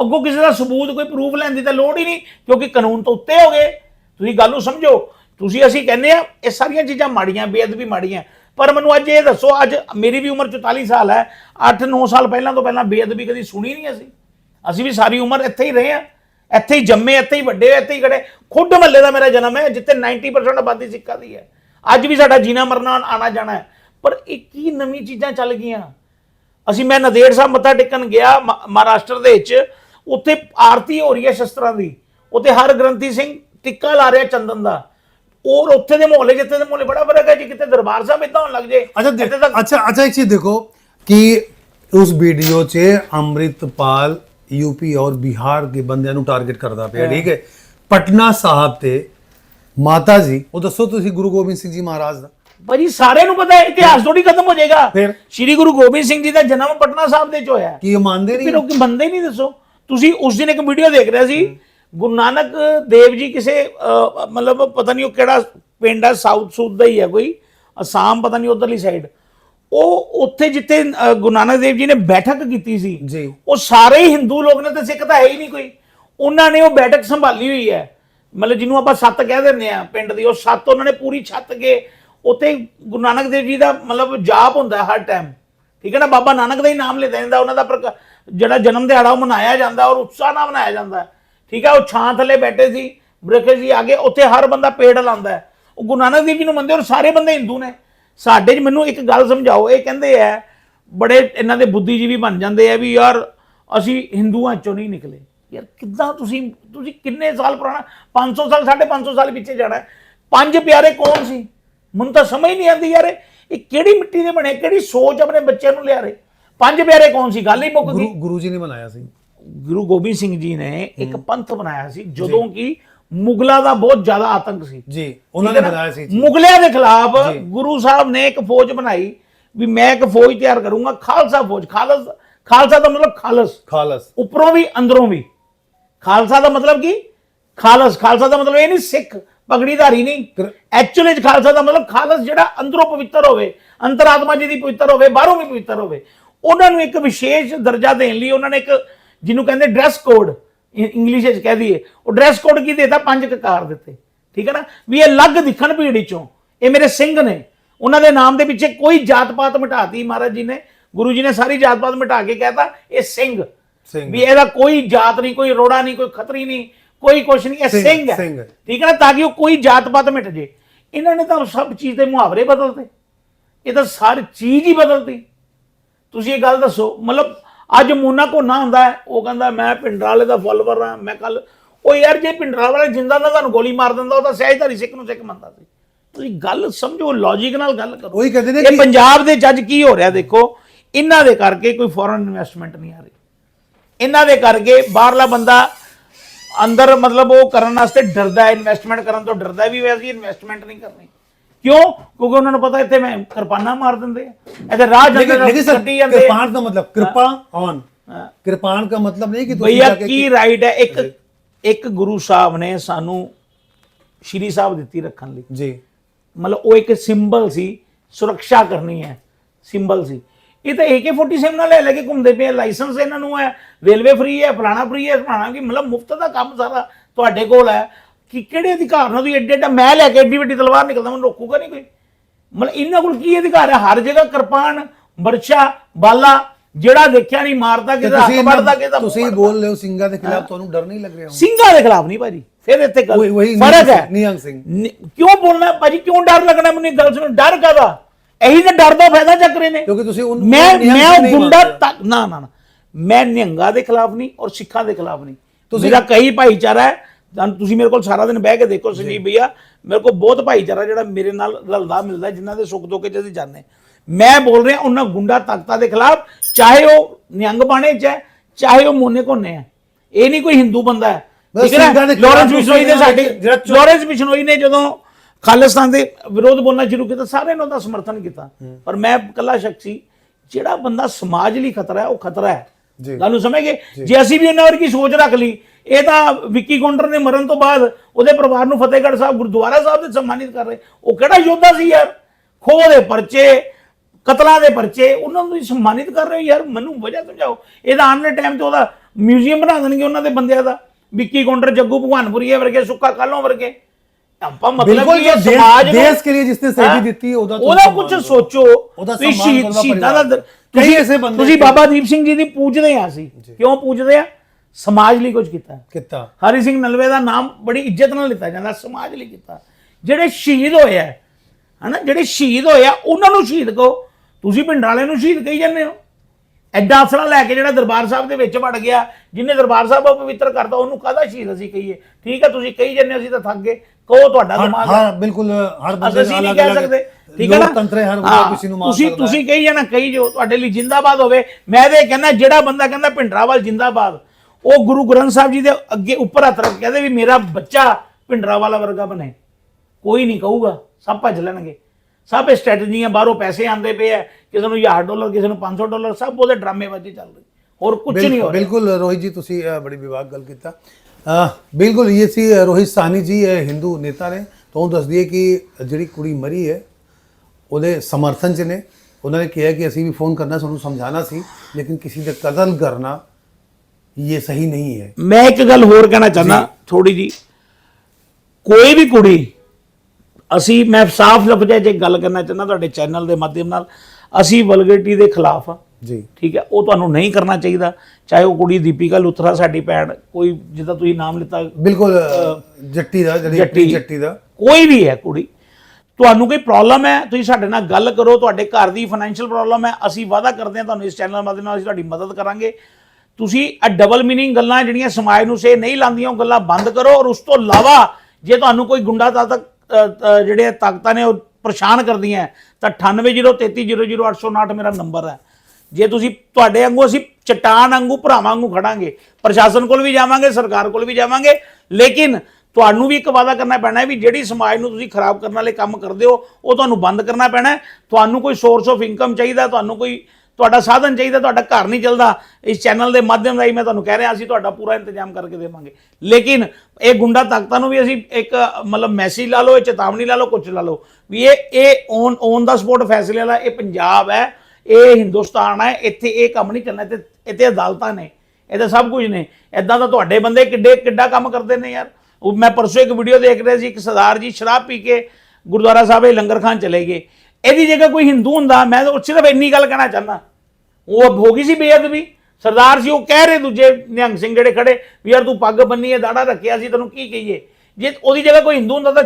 ਅੱਗੋਂ ਕਿਸੇ ਦਾ ਸਬੂਤ ਕੋਈ ਪ੍ਰੂਫ ਲੈਣ ਦੀ ਤਾਂ ਲੋੜ ਹੀ ਨਹੀਂ, ਕਿਉਂਕਿ ਕਾਨੂੰਨ ਤੋਂ ਉੱਤੇ ਹੋ ਗਏ। ਤੁਸੀਂ ਗੱਲ ਨੂੰ ਸਮਝੋ। ਤੁਸੀਂ ਅਸੀਂ ਕਹਿੰਦੇ ਆ ਇਹ ਸਾਰੀਆਂ ਚੀਜ਼ਾਂ ਮਾੜੀਆਂ, ਬੇਅਦਬੀ ਮਾੜੀਆਂ। ਪਰ ਮੈਨੂੰ ਅੱਜ ਇਹ ਦੱਸੋ, ਅੱਜ ਮੇਰੀ ਵੀ ਉਮਰ 44 ਸਾਲ ਹੈ 8-9 ਸਾਲ ਪਹਿਲਾਂ ਤੋਂ ਪਹਿਲਾਂ ਬੇਅਦਬੀ ਕਦੀ ਸੁਣੀ ਨਹੀਂ ਅਸੀਂ। ਅਸੀਂ ਵੀ ਸਾਰੀ ਉਮਰ ਇੱਥੇ ਹੀ ਰਹੇ ਆ ਇੱਥੇ ਹੀ ਜੰਮੇ, ਇੱਥੇ ਹੀ ਵੱਡੇ, ਇੱਥੇ ਹੀ ਖੜੇ। ਖੁੱਡ ਮਹੱਲੇ ਦਾ ਮੇਰਾ ਜਨਮ ਹੈ, ਜਿੱਥੇ 90% ਆਬਾਦੀ ਸਿੱਖਾਂ ਦੀ ਹੈ। ਅੱਜ ਵੀ ਸਾਡਾ ਜੀਣਾ ਮਰਨਾ ਆਣਾ ਜਾਣਾ ਹੈ। ਪਰ ਇਹ ਕੀ ਨਵੀਂ ਚੀਜ਼ਾਂ ਚੱਲ ਗਈਆਂ? ਅਸੀਂ ਮੈਂ ਨਦੇੜ ਸਾਹਿਬ ਮੱਥਾ ਟੇਕਣ ਗਿਆ ਮ- ਮਹਾਰਾਸ਼ਟਰ ਦੇ ਵਿੱਚ। ਉੱਥੇ ਆਰਤੀ ਹੋ ਰਹੀ ਹੈ ਸ਼ਸਤਰਾਂ ਦੀ। ਉੱਥੇ ਹਰ ਗ੍ਰੰਥੀ ਸਿੰਘ ਟਿੱਕਾ ਲਾ ਰਿਹਾ ਚੰਦਨ ਦਾ। ਔਰ ਉੱਥੇ ਦੇ ਮਾਹੌਲੇ ਜਿੱਥੇ ਦੇ ਮਾਹੌਲੇ ਬੜਾ ਫ਼ਰਕ ਹੈ ਜੀ ਕਿਤੇ ਦਰਬਾਰ ਸਾਹਿਬ ਇਦਾਂ ਹੋਣ ਲੱਗ ਜੇ ਅੱਛਾ ਇੱਥੇ ਤੱਕ ਅੱਛਾ ਅੱਛਾ ਇੱਕ ਚੀਜ਼ ਦੇਖੋ ਕਿ ਉਸ ਵੀਡੀਓ 'ਚ ਅੰਮ੍ਰਿਤਪਾਲ ਯੂਪੀ ਔਰ ਬਿਹਾਰ ਦੇ ਬੰਦਿਆਂ ਨੂੰ ਟਾਰਗੇਟ ਕਰਦਾ ਪਿਆ ਠੀਕ ਹੈ? ਪਟਨਾ ਸਾਹਿਬ ਤੇ ਮਾਤਾ ਜੀ ਉਹ ਦੱਸੋ ਤੁਸੀਂ ਗੁਰੂ ਗੋਬਿੰਦ ਸਿੰਘ ਜੀ ਮਹਾਰਾਜ ਦਾ। ਭਾਜੀ ਸਾਰਿਆਂ ਨੂੰ ਪਤਾ ਹੈ ਇਤਿਹਾਸ ਥੋੜੀ ਖਤਮ ਹੋ ਜਾਏਗਾ। ਫਿਰ? ਸ੍ਰੀ ਗੁਰੂ ਗੋਬਿੰਦ ਸਿੰਘ ਜੀ ਦਾ ਜਨਮ ਪਟਨਾ ਸਾਹਿਬ ਦੇ ਚ ਹੋਇਆ। ਕੀ ਮੰਨਦੇ ਨਹੀਂ? ਫਿਰ ਉਹ ਮੰਨਦੇ ਨਹੀਂ ਦੱਸੋ? ਤੁਸੀਂ ਉਸ ਦਿਨ ਇੱਕ ਵੀਡੀਓ ਦੇਖ ਰਿਹਾ ਸੀ। ਗੁਰੂ ਨਾਨਕ ਦੇਵ ਜੀ ਕਿਸੇ ਮਤਲਬ ਪਤਾ ਨਹੀਂ ਉਹ ਕਿਹੜਾ ਪਿੰਡ ਹੈ ਸਾਊਥ ਸੂਦ ਦਾ ਹੀ ਹੈ ਕੋਈ ਅਸਾਮ ਪਤਾ ਨਹੀਂ ਉਧਰਲੀ ਸਾਈਡ ਉਹ ਉੱਥੇ ਜਿੱਥੇ ਗੁਰੂ ਨਾਨਕ ਦੇਵ ਜੀ ਨੇ ਬੈਠਕ ਕੀਤੀ ਸੀ ਜੀ। ਉਹ ਸਾਰੇ ਹੀ ਹਿੰਦੂ ਲੋਕ ਨੇ ਤੇ ਸਿੱਖ ਤਾਂ ਹੈ ਹੀ ਨਹੀਂ ਕੋਈ। ਉਹਨਾਂ ਨੇ ਉਹ ਬੈਠਕ ਸੰਭਾਲੀ ਹੋਈ ਹੈ। ਮਤਲਬ ਜਿਹਨੂੰ ਆਪਾਂ ਸੱਤ ਕਹਿ ਦਿੰਦੇ ਆ ਪਿੰਡ ਦੀ ਉਹ ਸੱਤ ਉਹਨਾਂ ਨੇ ਪੂਰੀ ਛੱਤ ਕੇ ਉੱਥੇ ਗੁਰੂ ਨਾਨਕ ਦੇਵ ਜੀ ਦਾ ਮਤਲਬ ਜਾਪ ਹੁੰਦਾ ਹਰ ਟਾਈਮ ਠੀਕ ਹੈ ਨਾ? ਬਾਬਾ ਨਾਨਕ ਦਾ ਹੀ ਨਾਮ ਲੈਂਦਾ ਉਹਨਾਂ ਦਾ ਜਿਹੜਾ ਜਨਮ ਦਿਹਾੜਾ ਉਹ ਮਨਾਇਆ ਜਾਂਦਾ, ਔਰ ਉਤਸ਼ਾਹ ਨਾਲ ਮਨਾਇਆ ਜਾਂਦਾ ਠੀਕ ਹੈ, ਉਹ ਛਾਂ ਥੱਲੇ ਬੈਠੇ ਸੀ, ਬ੍ਰਖੇ ਜੀ ਗਏ ਉੱਥੇ ਹਰ ਬੰਦਾ ਪੇੜ ਲਾਉਂਦਾ ਉਹ ਗੁਰੂ ਨਾਨਕ ਦੇਵ ਜੀ ਨੂੰ ਮੰਨਦੇ ਔਰ ਸਾਰੇ ਬੰਦੇ ਹਿੰਦੂ ਨੇ। ਸਾਡੇ 'ਚ ਮੈਨੂੰ ਇੱਕ ਗੱਲ ਸਮਝਾਓ, ਇਹ ਕਹਿੰਦੇ ਆ ਬੜੇ ਇਹਨਾਂ ਦੇ ਬੁੱਧੀਜੀਵੀ ਬਣ ਜਾਂਦੇ ਆ ਵੀ ਯਾਰ ਅਸੀਂ ਹਿੰਦੂਆਂ ਚੋਂ ਨਹੀਂ ਨਿਕਲੇ। ਯਾਰ ਕਿੱਦਾਂ ਤੁਸੀਂ ਤੁਸੀਂ ਕਿੰਨੇ ਸਾਲ ਪੁਰਾਣਾ 500 ਸਾਲ 550 ਸਾਲ ਪਿੱਛੇ ਜਾਣਾ ਪੰਜ ਪਿਆਰੇ ਕੌਣ ਸੀ? ਮੈਨੂੰ ਤਾਂ ਸਮਝ ਨਹੀਂ ਆਉਂਦੀ ਯਾਰ, ਇਹ ਕਿਹੜੀ ਮਿੱਟੀ ਦੇ ਬਣੇ, ਕਿਹੜੀ ਸੋਚ ਆਪਣੇ ਬੱਚਿਆਂ ਨੂੰ ਲਿਆ ਰਹੇ? ਪੰਜ ਪਿਆਰੇ ਕੌਣ ਸੀ? ਗੱਲ ਹੀ ਮੁੱਕ ਗਈ। ਗੁਰੂ ਗੁਰੂ ਜੀ ਨੇ ਬਣਾਇਆ ਸੀ। ਗੁਰੂ ਗੋਬਿੰਦ ਸਿੰਘ ਜੀ ਨੇ ਇੱਕ ਪੰਥ ਬਣਾਇਆ ਸੀ ਜਦੋਂ ਕਿ ਮੁਗਲਾਂ ਦਾ ਬਹੁਤ ਜ਼ਿਆਦਾ ਆਤੰਕ ਸੀ। ਜੀ ਉਹਨਾਂ ਨੇ? ਬਣਾਇਆ ਸੀ ਜੀ। ਮੁਗਲਿਆਂ ਦੇ ਖਿਲਾਫ ਗੁਰੂ ਸਾਹਿਬ ਨੇ ਇੱਕ ਫੌਜ ਬਣਾਈ ਵੀ ਮੈਂ ਇੱਕ ਫੌਜ ਤਿਆਰ ਕਰੂੰਗਾ ਖਾਲਸਾ ਫੌਜ ਖਾਲਸ ਖਾਲਸਾ ਦਾ ਮਤਲਬ ਖਾਲਸ। ਖਾਲਸ। ਉੱਪਰੋਂ ਵੀ ਅੰਦਰੋਂ ਵੀ। ਖਾਲਸਾ ਦਾ ਮਤਲਬ ਕੀ? ਖਾਲਸ। ਖਾਲਸਾ ਦਾ ਮਤਲਬ ਇਹ ਨਹੀਂ ਸਿੱਖ ਪਗੜੀਧਾਰੀ ਨਹੀਂ। ਕਰ- ਐਕਚੁਅਲੀ ਖਾਲਸਾ ਦਾ ਮਤਲਬ ਖਾਲਸ ਜਿਹੜਾ ਅੰਦਰੋਂ ਪਵਿੱਤਰ ਹੋਵੇ ਅੰਤਰਾਤਮਾ ਜਿਹਦੀ ਪਵਿੱਤਰ ਹੋਵੇ ਬਾਹਰੋਂ ਵੀ ਪਵਿੱਤਰ ਹੋਵੇ। ਉਹਨਾਂ ਨੂੰ ਇੱਕ ਵਿਸ਼ੇਸ਼ ਦਰਜਾ ਦੇਣ ਲਈ ਉਹਨਾਂ ਨੇ ਇੱਕ ਜਿਹਨੂੰ ਕਹਿੰਦੇ ਡਰੈਸ ਕੋਡ ਇੰਗਲਿਸ਼ ਵਿੱਚ ਕਹਿ ਦਈਏ। ਉਹ ਡਰੈਸ ਕੋਡ ਕੀ ਦੇਤਾ? ਪੰਜ ਕਕਾਰ ਦਿੱਤੇ। ਠੀਕ ਹੈ ਨਾ? ਵੀ ਇਹ ਅਲੱਗ ਦਿਖਣ ਭੀੜ ਚੋਂ। ਇਹ ਮੇਰੇ ਸਿੰਘ ਨੇ। ਉਹਨਾਂ ਦੇ ਨਾਮ ਦੇ ਪਿੱਛੇ ਕੋਈ ਜਾਤ ਪਾਤ ਮਿਟਾਤੀ ਮਹਾਰਾਜ ਜੀ ਨੇ। ਗੁਰੂ ਜੀ ਨੇ ਸਾਰੀ ਜਾਤ ਪਾਤ ਮਿਟਾ ਕੇ ਕਹਿਤਾ ਇਹ ਸਿੰਘ। ਸਿੰਘ। ਵੀ ਇਹਦਾ ਕੋਈ ਜਾਤ ਨਹੀਂ ਕੋਈ ਰੋੜਾ ਨਹੀਂ ਕੋਈ ਖੱਤਰੀ ਨਹੀਂ ਕੋਈ ਕੁਛ ਨਹੀਂ ਇਹ ਸਿੰਘ- ਹੈ। ਸਿੰਘ। ਹੈ। ਠੀਕ ਹੈ ਨਾ? ਤਾਂ ਕਿ ਉਹ ਕੋਈ ਜਾਤ ਪਾਤ ਮਿਟ ਜੇ। ਇਹਨਾਂ ਨੇ ਤਾਂ ਸਭ ਚੀਜ਼ ਦੇ ਮੁਹਾਵਰੇ ਬਦਲਤੇ। ਇਹ ਤਾਂ ਸਾਰੀ ਚੀਜ਼ ਹੀ ਬਦਲਤੀ। ਤੁਸੀਂ ਇਹ ਗੱਲ ਦੱਸੋ ਮਤਲਬ ਅੱਜ ਮੋਨਾ ਕੋਨਾ ਹੁੰਦਾ ਹੈ ਉਹ ਕਹਿੰਦਾ ਮੈਂ ਪਿੰਡਰਾਲੇ ਦਾ ਫਾਲੋਅਰ ਹਾਂ ਮੈਂ ਕੱਲ ਉਹ ਯਾਰ ਜੇ ਪਿੰਡਰਾਲੇ ਵਾਲਾ ਜਿੰਦਾ ਦਾ ਤੁਹਾਨੂੰ ਗੋਲੀ ਮਾਰ ਦਿੰਦਾ ਉਹ ਤਾਂ ਸਹਿਜਧਾਰੀ ਸਿੱਖ ਨੂੰ ਸਿੱਖ ਮੰਨਦਾ ਸੀ। ਤੁਸੀਂ ਗੱਲ ਸਮਝੋ ਲੌਜੀਕ ਨਾਲ ਗੱਲ ਕਰੋ। ਉਹੀ ਕਹਿੰਦੇ ਨੇ ਕਿ ਪੰਜਾਬ ਦੇ ਜੱਜ ਕੀ ਹੋ ਰਿਹਾ ਦੇਖੋ ਇਹਨਾਂ ਦੇ ਕਰਕੇ ਕੋਈ ਫੋਰਨ ਇਨਵੈਸਟਮੈਂਟ ਨਹੀਂ ਆ ਰਹੀ। ਇਹਨਾਂ ਦੇ ਕਰਕੇ ਬਾਹਰਲਾ ਬੰਦਾ ਅੰਦਰ ਮਤਲਬ ਉਹ ਕਰਨ ਵਾਸਤੇ ਡਰਦਾ ਹੈ ਇਨਵੈਸਟਮੈਂਟ ਕਰਨ ਤੋਂ ਡਰਦਾ ਵੀ ਵੈਸੇ ਇਨਵੈਸਟਮੈਂਟ ਨਹੀਂ ਕਰਨੀ। ਕਿਉਂ? ਕਿਉਂਕਿ ਉਹਨਾਂ ਨੂੰ ਪਤਾ ਇੱਥੇ ਮੈਂ ਕਿਰਪਾਨਾਂ ਮਾਰ ਦਿੰਦੇ ਆ। ਇੱਥੇ ਰਾਹ ਜਾਂਦੇ ਲੇਕਿਨ ਸਰ ਕਿਰਪਾਨ ਦਾ ਮਤਲਬ ਕਿਰਪਾ ਔਨ ਕਿਰਪਾਨ ਦਾ ਮਤਲਬ ਨਹੀਂ ਕਿ ਤੁਸੀਂ ਭਈਆ ਕੀ ਰਾਈਟ ਹੈ? ਇੱਕ ਇੱਕ ਗੁਰੂ ਸਾਹਿਬ ਨੇ ਸਾਨੂੰ ਸ਼੍ਰੀ ਸਾਹਿਬ ਦਿੱਤੀ ਰੱਖਣ ਲਈ। ਜੀ। ਮਤਲਬ ਉਹ ਇੱਕ ਸਿੰਬਲ ਸੀ ਸੁਰੱਖਿਆ ਕਰਨੀ ਹੈ। ਸਿੰਬਲ ਸੀ। ਇਹ ਤਾਂ AK47 ਨਾਲ ਲੈ ਲੈ ਕੇ ਘੁੰਮਦੇ ਪਏ ਲਾਇਸੈਂਸ ਇਹਨਾਂ ਨੂੰ ਹੈ। ਰੇਲਵੇ ਫ੍ਰੀ ਹੈ ਫਲਾਣਾ ਫਰੀ ਹੈ ਫਲਾਣਾ ਕੀ? ਮਤਲਬ ਮੁਫਤ ਦਾ ਕੰਮ ਸਾਰਾ ਤੁਹਾਡੇ ਕੋਲ ਹੈ। ਕਿ ਕਿਹੜੇ ਅਧਿਕਾਰ ਨਾਲ ਤੁਸੀਂ ਐਡੇ ਐਡਾ ਮੈਂ ਲੈ ਕੇ ਐਡੀ ਵੱਡੀ ਤਲਵਾਰ ਨਿਕਲਦਾ ਮੈਨੂੰ ਰੋਕੂਗਾ ਨਹੀਂ ਕੋਈ? ਮਤਲਬ ਇਹਨਾਂ ਕੋਲ ਕੀ ਅਧਿਕਾਰ ਹੈ? ਹਰ ਜਗ੍ਹਾ ਕਿਰਪਾਨ ਬਰਛਾ ਬਾਲਾ ਜਿਹੜਾ ਦੇਖਿਆ ਨਹੀਂ ਮਾਰਦਾ ਤੁਸੀਂ ਹੱਥ ਵੜਦਾ ਕਿਦਾ ਤੁਸੀਂ ਬੋਲ ਹੋ ਸਿੰਘਾਂ ਦੇ ਖਿਲਾਫ ਤੁਹਾਨੂੰ ਡਰ ਨਹੀਂ ਲੱਗ ਰਿਹਾ ਸਿੰਘਾਂ ਦੇ ਖਿਲਾਫ ਨਹੀਂ ਭਾਜੀ। ਫਿਰ ਇੱਥੇ ਗੱਲ ਫ਼ਰਕ ਹੈ। ਨਿਹੰਗ ਸਿੰਘ। ਕਿਉਂ ਬੋਲਣਾ? ਭਾਜੀ ਕਿਉਂ ਡਰ ਲੱਗਣਾ ਮੈਨੂੰ ਗੱਲ ਸੁਣੋ ਡਰ ਕਾਦਾ ਇਹੀ ਤਾਂ ਡਰ ਦਾ ਫਾਇਦਾ ਚੱਕ ਰਹੇ ਨੇ। ਕਿਉਂਕਿ ਤੁਸੀਂ ਮੈਂ ਮੈਂ ਉਹ ਗੁੰਡਾ। ਤੱਕ ਨਾ ਨਾ ਨਾ। ਮੈਂ ਨਿਹੰਗਾਂ ਦੇ ਖਿਲਾਫ ਨਹੀਂ ਔਰ ਸਿੱਖਾਂ ਦੇ ਖਿਲਾਫ ਨਹੀਂ। ਤੁਸੀਂ- ਮੇਰਾ ਕਈ ਭਾਈਚਾਰਾ ਹੈ। ਤਾਂ ਤੁਸੀਂ ਮੇਰੇ ਕੋਲ ਸਾਰਾ ਦਿਨ ਬਹਿ ਕੇ ਦੇਖੋ ਸੰਜੀਵ ਭਈਆ ਮੇਰੇ ਕੋਲ ਬਹੁਤ ਭਾਈਚਾਰਾ ਜਿਹੜਾ ਮੇਰੇ ਨਾਲ ਰਲਦਾ ਮਿਲਦਾ ਜਿਨ੍ਹਾਂ ਦੇ ਸੁੱਖ ਦੁੱਖ ਚ ਅਸੀਂ ਜਾਂਦੇ ਮੈਂ ਬੋਲ ਰਿਹਾ ਉਹਨਾਂ ਗੁੰਡਾ ਤਾਕਤਾਂ ਦੇ ਖਿਲਾਫ ਚਾਹੇ ਉਹ ਨਿਹੰਗ ਬਾਣੇ ਚ ਹੈ ਚਾਹੇ ਉਹ ਮੋਨੇ ਕੋਨੇ ਹੈ। ਇਹ ਨਹੀਂ ਕੋਈ ਹਿੰਦੂ ਬੰਦਾ ਹੈ। ਠੀਕ ਹੈ ਨਾ? ਲਾਰੈਂਸ ਬਿਸ਼ਨੋਈ ਦੇ ਸਾਡੇ ਲਾਰੈਂਸ ਬਿਸ਼ਨੋਈ ਨੇ ਜਦੋਂ ਖਾਲਿਸਤਾਨ ਦੇ ਵਿਰੋਧ ਬੋਲਣਾ ਸ਼ੁਰੂ ਕੀਤਾ ਸਾਰਿਆਂ ਨੇ ਉਹਦਾ ਸਮਰਥਨ ਕੀਤਾ। ਪਰ ਮੈਂ ਇਕੱਲਾ ਸ਼ਖਸ ਜਿਹੜਾ ਬੰਦਾ ਸਮਾਜ ਲਈ ਖਤਰਾ ਹੈ ਉਹ ਖਤਰਾ ਹੈ। ਜੀ। ਗੱਲ ਨੂੰ ਸਮਝਗੇ ਜੇ ਅਸੀਂ ਵੀ ਉਹਨਾਂ ਵਰਗੀ ਸੋਚ ਰੱਖ ਲਈ ਇਹ ਤਾਂ ਵਿੱਕੀ ਗੌਂਡਰ ਦੇ ਮਰਨ ਤੋਂ ਬਾਅਦ ਉਹਦੇ ਪਰਿਵਾਰ ਨੂੰ ਫਤਿਹਗੜ੍ਹ ਸਾਹਿਬ ਗੁਰਦੁਆਰਾ ਸਾਹਿਬ ਦੇ ਸਨਮਾਨਿਤ ਕਰ ਰਹੇ। ਉਹ ਕਿਹੜਾ ਯੋਧਾ ਸੀ ਯਾਰ? ਖੋਹ ਦੇ ਪਰਚੇ ਕਤਲਾਂ ਦੇ ਪਰਚੇ ਉਹਨਾਂ ਨੂੰ ਸਨਮਾਨਿਤ ਕਰ ਰਹੇ ਹੋ ਯਾਰ? ਮੈਨੂੰ ਵਜ੍ਹਾ ਸਮਝਾਓ। ਇਹਦਾ ਆਉਣ ਵਾਲੇ ਟਾਈਮ ਤੇ ਉਹਦਾ ਮਿਊਜ਼ੀਅਮ ਬਣਾ ਦੇਣਗੇ ਉਹਨਾਂ ਦੇ ਬੰਦਿਆਂ ਦਾ। ਵਿੱਕੀ ਗੌਂਡਰ ਜੱਗੂ ਭਗਵਾਨਪੁਰੀਏ ਵਰਗੇ ਸੁੱਕਾ ਕਾਲੋਂ ਵਰਗੇ? ਆਪਾਂ ਮਤਲਬ ਬਿਲਕੁਲ ਕੀ ਜੋ ਹੈ ਦੇਸ਼- ਸਮਾਜ ਨੂੰ ਦੇਸ਼ ਕੇ ਲਈ ਜਿਸਨੇ ਸ਼ਹੀਦੀ ਹਾਂ? ਦਿੱਤੀ, ਉਹਦਾ ਤੁਸੀਂ ਉਹਦਾ ਸਨਮਾਨ ਕੁਝ ਕਰੋ। ਸੋਚੋ। ਉਹਦਾ ਤੁਸੀਂ ਸ਼ਹੀਦ ਦਾ ਐਸੇ ਬੰਦੇ। ਬਾਬਾ ਦੀਪ ਸਿੰਘ ਜੀ ਦੀ ਪੂਜਦੇ ਆ ਅਸੀਂ। ਕਿਉਂ ਪੂਜਦੇ ਆ? ਸਮਾਜ ਲਈ ਕੁਝ ਕੀਤਾ। ਕਿੱਤਾ। ਹਰੀ ਸਿੰਘ ਨਲਵੇ ਦਾ ਨਾਮ ਬੜੀ ਇੱਜ਼ਤ ਨਾਲ ਲਿੱਤਾ ਜਾਂਦਾ ਸਮਾਜ ਲਈ ਕੀਤਾ। ਜਿਹੜੇ ਸ਼ਹੀਦ ਹੋਏ ਆ ਹਨਾ ਜਿਹੜੇ ਸ਼ਹੀਦ ਹੋਏ ਆ ਉਹਨਾਂ ਨੂੰ ਸ਼ਹੀਦ ਕਹੋ ਤੁਸੀਂ ਪਿੰਡਾਲੇ ਨੂੰ ਸ਼ਹੀਦ ਕਹੀ ਜਾਂਦੇ ਹੋ। ਐਡਾ ਆਸਰਾ ਲੈ ਕੇ ਜਿਹੜਾ ਦਰਬਾਰ ਸਾਹਿਬ ਦੇ ਵਿੱਚ ਵੜ ਗਿਆ ਜਿਹਨੇ ਦਰਬਾਰ ਸਾਹਿਬ ਨੂੰ ਪਵਿੱਤਰ ਕਰਤਾ ਉਹਨੂੰ ਕਾਹਦਾ ਸ਼ਹੀਦ ਅਸੀਂ ਕਹੀਏ? ਠੀਕ ਹੈ ਤੁਸੀਂ ਕਹੀ ਜਾਂਦੇ ਹੋ, ਅਸੀਂ ਤਾਂ ਥੱਕ ਗਏ। ਕਹੋ ਤੁਹਾਡਾ ਦਿਮਾਗ। ਹੈ ਬਿਲਕੁਲ ਹਰ ਬੰਦੇ ਅਸੀਂ ਨਹੀਂ ਕਹਿ ਸਕਦੇ। ਠੀਕ ਹੈ ਨਾ? ਲੋਕਤੰਤਰ ਹੈ, ਹਰ ਹਾਂ, ਬੰਦਾ ਕਿਸੇ ਨੂੰ ਮਾਰ ਤੁਸੀਂ ਹੈ। ਤੁਸੀਂ ਕਹੀ ਜਾਣਾ ਕਹੀ ਜੋ ਤੁਹਾਡੇ ਲਈ ਜਿੰਦਾਬਾਦ ਹੋਵੇ। ਮੈਂ ਤੇ ਇਹ ਕਹਿੰਦਾ ਜਿਹੜਾ ਬੰਦਾ ਕਹਿੰਦਾ ਭਿੰਡਰਾਵਾਲ ਜਿੰਦਾਬਾਦ ਉਹ ਗੁਰੂ ਗ੍ਰੰਥ ਸਾਹਿਬ ਜੀ ਦੇ ਅੱਗੇ ਉੱਪਰ ਹੱਥ ਰੱਖ ਕਹਿੰਦੇ ਵੀ ਮੇਰਾ ਬੱਚਾ ਭਿੰਡਰਾਵਾਲਾ ਵਰਗਾ ਬਣੇ। ਕੋਈ ਨਹੀਂ ਕਹੂਗਾ ਸਭ ਭੱਜ ਲੈਣਗੇ। ਸਭ ਇਹ ਸਟ੍ਰੈਟਜੀਆਂ ਬਾਹਰੋਂ ਪੈਸੇ ਆਉਂਦੇ ਪਏ ਆ ਕਿਸੇ ਨੂੰ 1000 ਡਾਲਰ ਕਿਸੇ ਨੂੰ 500 ਡਾਲਰ ਸਭ ਉਹਦੇ ਡਰਾਮੇਬਾਜ਼ੀ ਚੱਲ ਰਹੀ। ਹੋਰ ਕੁਝ ਨਹੀਂ ਹੋ ਬਿਲਕੁਲ ਰਿਹਾ। ਬਿਲਕੁਲ ਰੋਹਿਤ ਜੀ ਤੁਸੀਂ ਬੜੀ ਵਿਵਾਕ ਗੱਲ ਕੀਤਾ। ਬਿਲਕੁਲ ਇਹ ਸੀ ਰੋਹਿਤ ਸਾਹਨੀ ਜੀ ਇਹ ਹਿੰਦੂ ਨੇਤਾ ਨੇ। ਤੁਹਾਨੂੰ ਦੱਸ ਦਈਏ ਕਿ ਜਿਹੜੀ ਕੁੜੀ ਮਰੀ ਹੈ ਉਹਦੇ ਸਮਰਥਨ ਚ ਨੇ। ਉਹਨਾਂ ਨੇ ਕਿਹਾ ਕਿ ਅਸੀਂ ਵੀ ਫੋਨ ਕਰਨਾ ਸਾਨੂੰ ਸਮਝਾਣਾ ਸੀ ਲੇਕਿਨ ਕਿਸੇ ਦਾ ਕਤਲ ਕਰਨਾ ਇਹ ਸਹੀ ਨਹੀਂ ਹੈ। ਮੈਂ ਇੱਕ ਗੱਲ ਹੋਰ ਕਹਿਣਾ ਚਾਹੁੰਦਾ ਥੋੜੀ ਜੀ। ਕੋਈ ਵੀ ਕੁੜੀ ਅਸੀਂ ਮੈਂ ਸਾਫ਼ ਲਫ਼ਜ਼ਾਂ 'ਚ ਗੱਲ ਕਰਨਾ ਚਾਹੁੰਦਾ ਤੁਹਾਡੇ ਚੈਨਲ ਦੇ ਮਾਧਿਅਮ ਨਾਲ ਅਸੀਂ ਵਲਗਰਿਟੀ ਦੇ ਖਿਲਾਫ ਆ। ਜੀ। ਠੀਕ ਹੈ ਉਹ ਤੁਹਾਨੂੰ ਨਹੀਂ ਕਰਨਾ ਚਾਹੀਦਾ। ਚਾਹੇ ਉਹ ਕੁੜੀ ਦੀਪਿਕਾ ਲੁਥਰਾ ਸਾਡੀ ਭੈਣ ਕੋਈ ਜਿੱਦਾਂ ਤੁਸੀਂ ਨਾਮ ਲਿੱਤਾ ਬਿਲਕੁਲ ਜੱਟੀ ਦਾ ਜਿਹੜੀ ਜੱਟੀ। ਜੱਟੀ ਦਾ। ਕੋਈ ਵੀ ਹੈ ਕੁੜੀ ਤੁਹਾਨੂੰ ਕੋਈ ਪ੍ਰੋਬਲਮ ਹੈ ਤੁਸੀਂ ਸਾਡੇ ਨਾਲ ਗੱਲ ਕਰੋ ਤੁਹਾਡੇ ਘਰ ਦੀ ਫਾਈਨੈਂਸ਼ੀਅਲ ਪ੍ਰੋਬਲਮ ਹੈ ਅਸੀਂ ਵਾਅਦਾ ਕਰਦੇ ਹਾਂ ਤੁਹਾਨੂੰ ਇਸ ਚੈਨਲ ਮਾਧਿਅਮ ਨਾਲ ਅਸੀਂ ਤੁਹਾਡੀ ਮਦਦ ਕਰਾਂਗੇ। ਤੁਸੀਂ ਇਹ ਡਬਲ ਮੀਨਿੰਗ ਗੱਲਾਂ ਜਿਹੜੀਆਂ ਸਮਾਜ ਨੂੰ ਸੇ ਨਹੀਂ ਲਾਉਂਦੀਆਂ ਉਹ ਗੱਲਾਂ ਬੰਦ ਕਰੋ ਔਰ ਉਸ ਤੋਂ ਇਲਾਵਾ ਜੇ ਤੁਹਾਨੂੰ ਕੋਈ ਗੁੰਡਾ ਤਾਕਤ ਅ, ਅ, ਜਿਹੜੇ ਤਾਕਤਾਂ ਨੇ ਉਹ ਪਰੇਸ਼ਾਨ ਕਰਦੀਆਂ ਹੈ, ਤਾਂ 9803300809 ਮੇਰਾ ਨੰਬਰ ਹੈ। ਜੇ ਤੁਸੀਂ ਤੁਹਾਡੇ ਵਾਂਗੂ ਅਸੀਂ ਚਟਾਨ ਵਾਂਗੂ ਭਰਾਵਾਂ ਵਾਂਗੂ ਖੜਾਂਗੇ ਪ੍ਰਸ਼ਾਸਨ ਕੋਲ ਵੀ ਜਾਵਾਂਗੇ ਸਰਕਾਰ ਕੋਲ ਵੀ ਜਾਵਾਂਗੇ ਲੇਕਿਨ ਤੁਹਾਨੂੰ ਵੀ ਇੱਕ ਵਾਅਦਾ ਕਰਨਾ ਪੈਣਾ ਹੈ ਵੀ ਜਿਹੜੀ ਸਮਾਜ ਨੂੰ ਤੁਸੀਂ ਖਰਾਬ ਕਰਨ ਵਾਲੇ ਕੰਮ ਕਰਦੇ ਹੋ ਉਹ ਤੁਹਾਨੂੰ ਬੰਦ ਕਰਨਾ ਪੈਣਾ ਤੁਹਾਨੂੰ ਕੋਈ ਸੋਰਸ ਆਫ ਇਨਕਮ ਚਾਹੀਦਾ ਤੁਹਾਨੂੰ ਕੋਈ ਤੁਹਾਡਾ ਸਾਧਨ ਚਾਹੀਦਾ, ਤੁਹਾਡਾ ਘਰ ਨਹੀਂ ਚੱਲਦਾ। ਇਸ ਚੈਨਲ ਦੇ ਮਾਧਿਅਮ ਰਾਹੀਂ ਮੈਂ ਤੁਹਾਨੂੰ ਕਹਿ ਰਿਹਾ, ਅਸੀਂ ਤੁਹਾਡਾ ਪੂਰਾ ਇੰਤਜ਼ਾਮ ਕਰਕੇ ਦੇਵਾਂਗੇ। ਲੇਕਿਨ ਇਹ ਗੁੰਡਾ ਤਾਕਤਾਂ ਨੂੰ ਵੀ ਅਸੀਂ ਇੱਕ, ਮਤਲਬ ਮੈਸੇਜ ਲਾ ਲਓ, ਇਹ ਚੇਤਾਵਨੀ ਲਾ ਲਓ ਕੁਝ ਲਾ ਲਓ। ਵੀ ਇਹ ਇਹ ਔਨ ਔਨ ਦਾ ਸਪੋਰਟ ਫੈਸਲੇ ਵਾਲਾ, ਇਹ ਪੰਜਾਬ ਹੈ, ਇਹ ਹਿੰਦੁਸਤਾਨ ਹੈ, ਇੱਥੇ ਇਹ ਕੰਮ ਨਹੀਂ ਕਰਨਾ ਇੱਥੇ ਇੱਥੇ ਅਦਾਲਤਾਂ ਨੇ ਇਹ ਤਾਂ ਸਭ ਕੁਝ ਨੇ। ਐਦਾਂ ਤਾਂ ਤੁਹਾਡੇ ਬੰਦੇ ਕਿੱਡੇ, ਕਿੱਡਾ ਕੰਮ ਕਰਦੇ ਨੇ ਯਾਰ। ਉਹ ਮੈਂ ਪਰਸੋਂ ਇੱਕ ਵੀਡੀਓ ਦੇਖ ਰਿਹਾ ਸੀ, ਇੱਕ ਸਰਦਾਰ ਜੀ ਸ਼ਰਾਬ ਪੀ ਕੇ ਗੁਰਦੁਆਰਾ ਸਾਹਿਬ ਇਹ ਲੰਗਰ ਖਾਨ ਚਲੇ ਗਏ। ਇਹਦੀ ਜਗ੍ਹਾ ਕੋਈ ਹਿੰਦੂ ਹੁੰਦਾ, ਮੈਂ ਤਾਂ ਸਿਰਫ ਇੰਨੀ ਗੱਲ ਕਹਿਣਾ ਚਾਹੁੰਦਾ। ਉਹ ਹੋ ਗਈ ਸੀ ਬੇਅਦਬੀ। ਸਰਦਾਰ ਸੀ, ਉਹ ਕਹਿ ਰਹੇ ਦੂਜੇ ਨਿਹੰਗ ਸਿੰਘ ਜਿਹੜੇ ਖੜੇ ਵੀ ਯਾਰ ਤੂੰ ਪੱਗ ਬੰਨੀ ਹੈ ਦਾੜਾ ਰੱਖਿਆ ਸੀ, ਤੈਨੂੰ ਕੀ ਕਹੀਏ? ਜੇ ਉਹਦੀ ਜਗ੍ਹਾ ਕੋਈ ਹਿੰਦੂ ਹੁੰਦਾ ਤਾਂ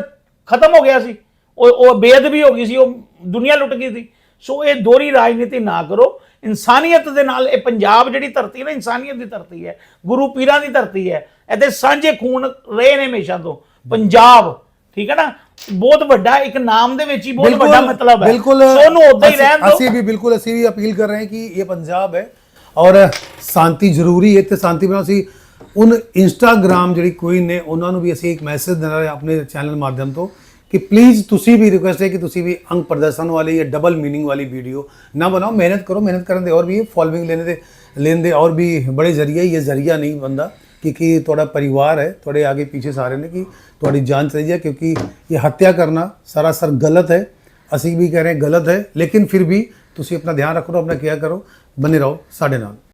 ਖਤਮ ਹੋ ਗਿਆ ਸੀ। ਉਹ ਉਹ ਬੇਅਦਬੀ ਹੋ ਗਈ ਸੀ, ਉਹ ਦੁਨੀਆ ਲੁੱਟ ਗਈ ਸੀ। ਸੋ ਇਹ ਦੋਹਰੀ ਰਾਜਨੀਤੀ ਨਾ ਕਰੋ। ਇਨਸਾਨੀਅਤ ਦੇ ਨਾਲ ਇਹ ਪੰਜਾਬ ਜਿਹੜੀ ਧਰਤੀ ਹੈ ਨਾ, ਇਨਸਾਨੀਅਤ ਦੀ ਧਰਤੀ ਹੈ, ਗੁਰੂ ਪੀਰਾਂ ਦੀ ਧਰਤੀ ਹੈ, ਇੱਥੇ ਸਾਂਝੇ ਖੂਨ ਰਹੇ ਨੇ ਹਮੇਸ਼ਾ ਤੋਂ। ਪੰਜਾਬ ਠੀਕ ਹੈ ਨਾ? ਬਹੁਤ ਵੱਡਾ ਇੱਕ ਨਾਮ ਦੇ ਵਿੱਚ ਹੀ ਬਹੁਤ ਵੱਡਾ ਮਤਲਬ ਹੈ। ਬਿਲਕੁਲ ਸੋਨੂੰ ਉਦਾਂ ਹੀ ਰਹਿਣ ਦੋ। ਅਸੀਂ ਵੀ ਬਿਲਕੁਲ ਅਸੀਂ ਵੀ ਅਪੀਲ ਕਰ ਰਹੇ ਹਾਂ ਕਿ ਇਹ ਪੰਜਾਬ ਹੈ ਔਰ ਸ਼ਾਂਤੀ ਜ਼ਰੂਰੀ ਹੈ ਤੇ ਸ਼ਾਂਤੀ ਬਣਾ ਸੀ ਉਨ ਇੰਸਟਾਗ੍ਰam ਜਿਹੜੀ ਕੋਈ ਨੇ ਉਹਨਾਂ ਨੂੰ ਵੀ ਅਸੀਂ ਇੱਕ ਮੈਸੇਜ ਦੇਣਾ ਹੈ ਆਪਣੇ ਚੈਨਲ ਮਾਧਿਅਮ ਤੋਂ ਕਿ ਪਲੀਜ਼ ਤੁਸੀਂ ਵੀ ਰਿਕੁਐਸਟ ਹੈ ਕਿ ਤੁਸੀਂ ਵੀ ਅੰਗ ਪ੍ਰਦਰਸ਼ਨ ਵਾਲੀ ਜਾਂ ਡਬਲ ਮੀਨਿੰਗ ਵਾਲੀ ਵੀਡੀਓ ਨਾ ਬਣਾਓ। ਮਿਹਨਤ ਕਰੋ ਮਿਹਨਤ ਕਰਨ ਦੇ ਔਰ ਵੀ ਫੋਲੋਇੰਗ ਲੈਣੇ ਦੇ ਲੈਣ ਦੇ ਔਰ ਵੀ ਬੜੇ ਜ਼ਰੀਏ ਇਹ ਜ਼ਰੀਆ ਨਹੀਂ ਬੰਦਾ क्योंकि थोड़ा परिवार है थोड़े आगे पीछे सारे ने कि थोड़ी जान चली जाए क्योंकि ये हत्या करना सरासर गलत है ਅਸੀਂ ਵੀ ਕਹਿ ਰਹੇ ਹਾਂ ਗਲਤ ਹੈ ਲੇਕਿਨ ਫਿਰ ਵੀ ਤੁਸੀਂ ਆਪਣਾ ਧਿਆਨ ਰੱਖੋ ਆਪਣਾ ਕਿਆ ਕਰੋ ਬਨੇ ਰਹੋ ਸਾਡੇ ਨਾਲ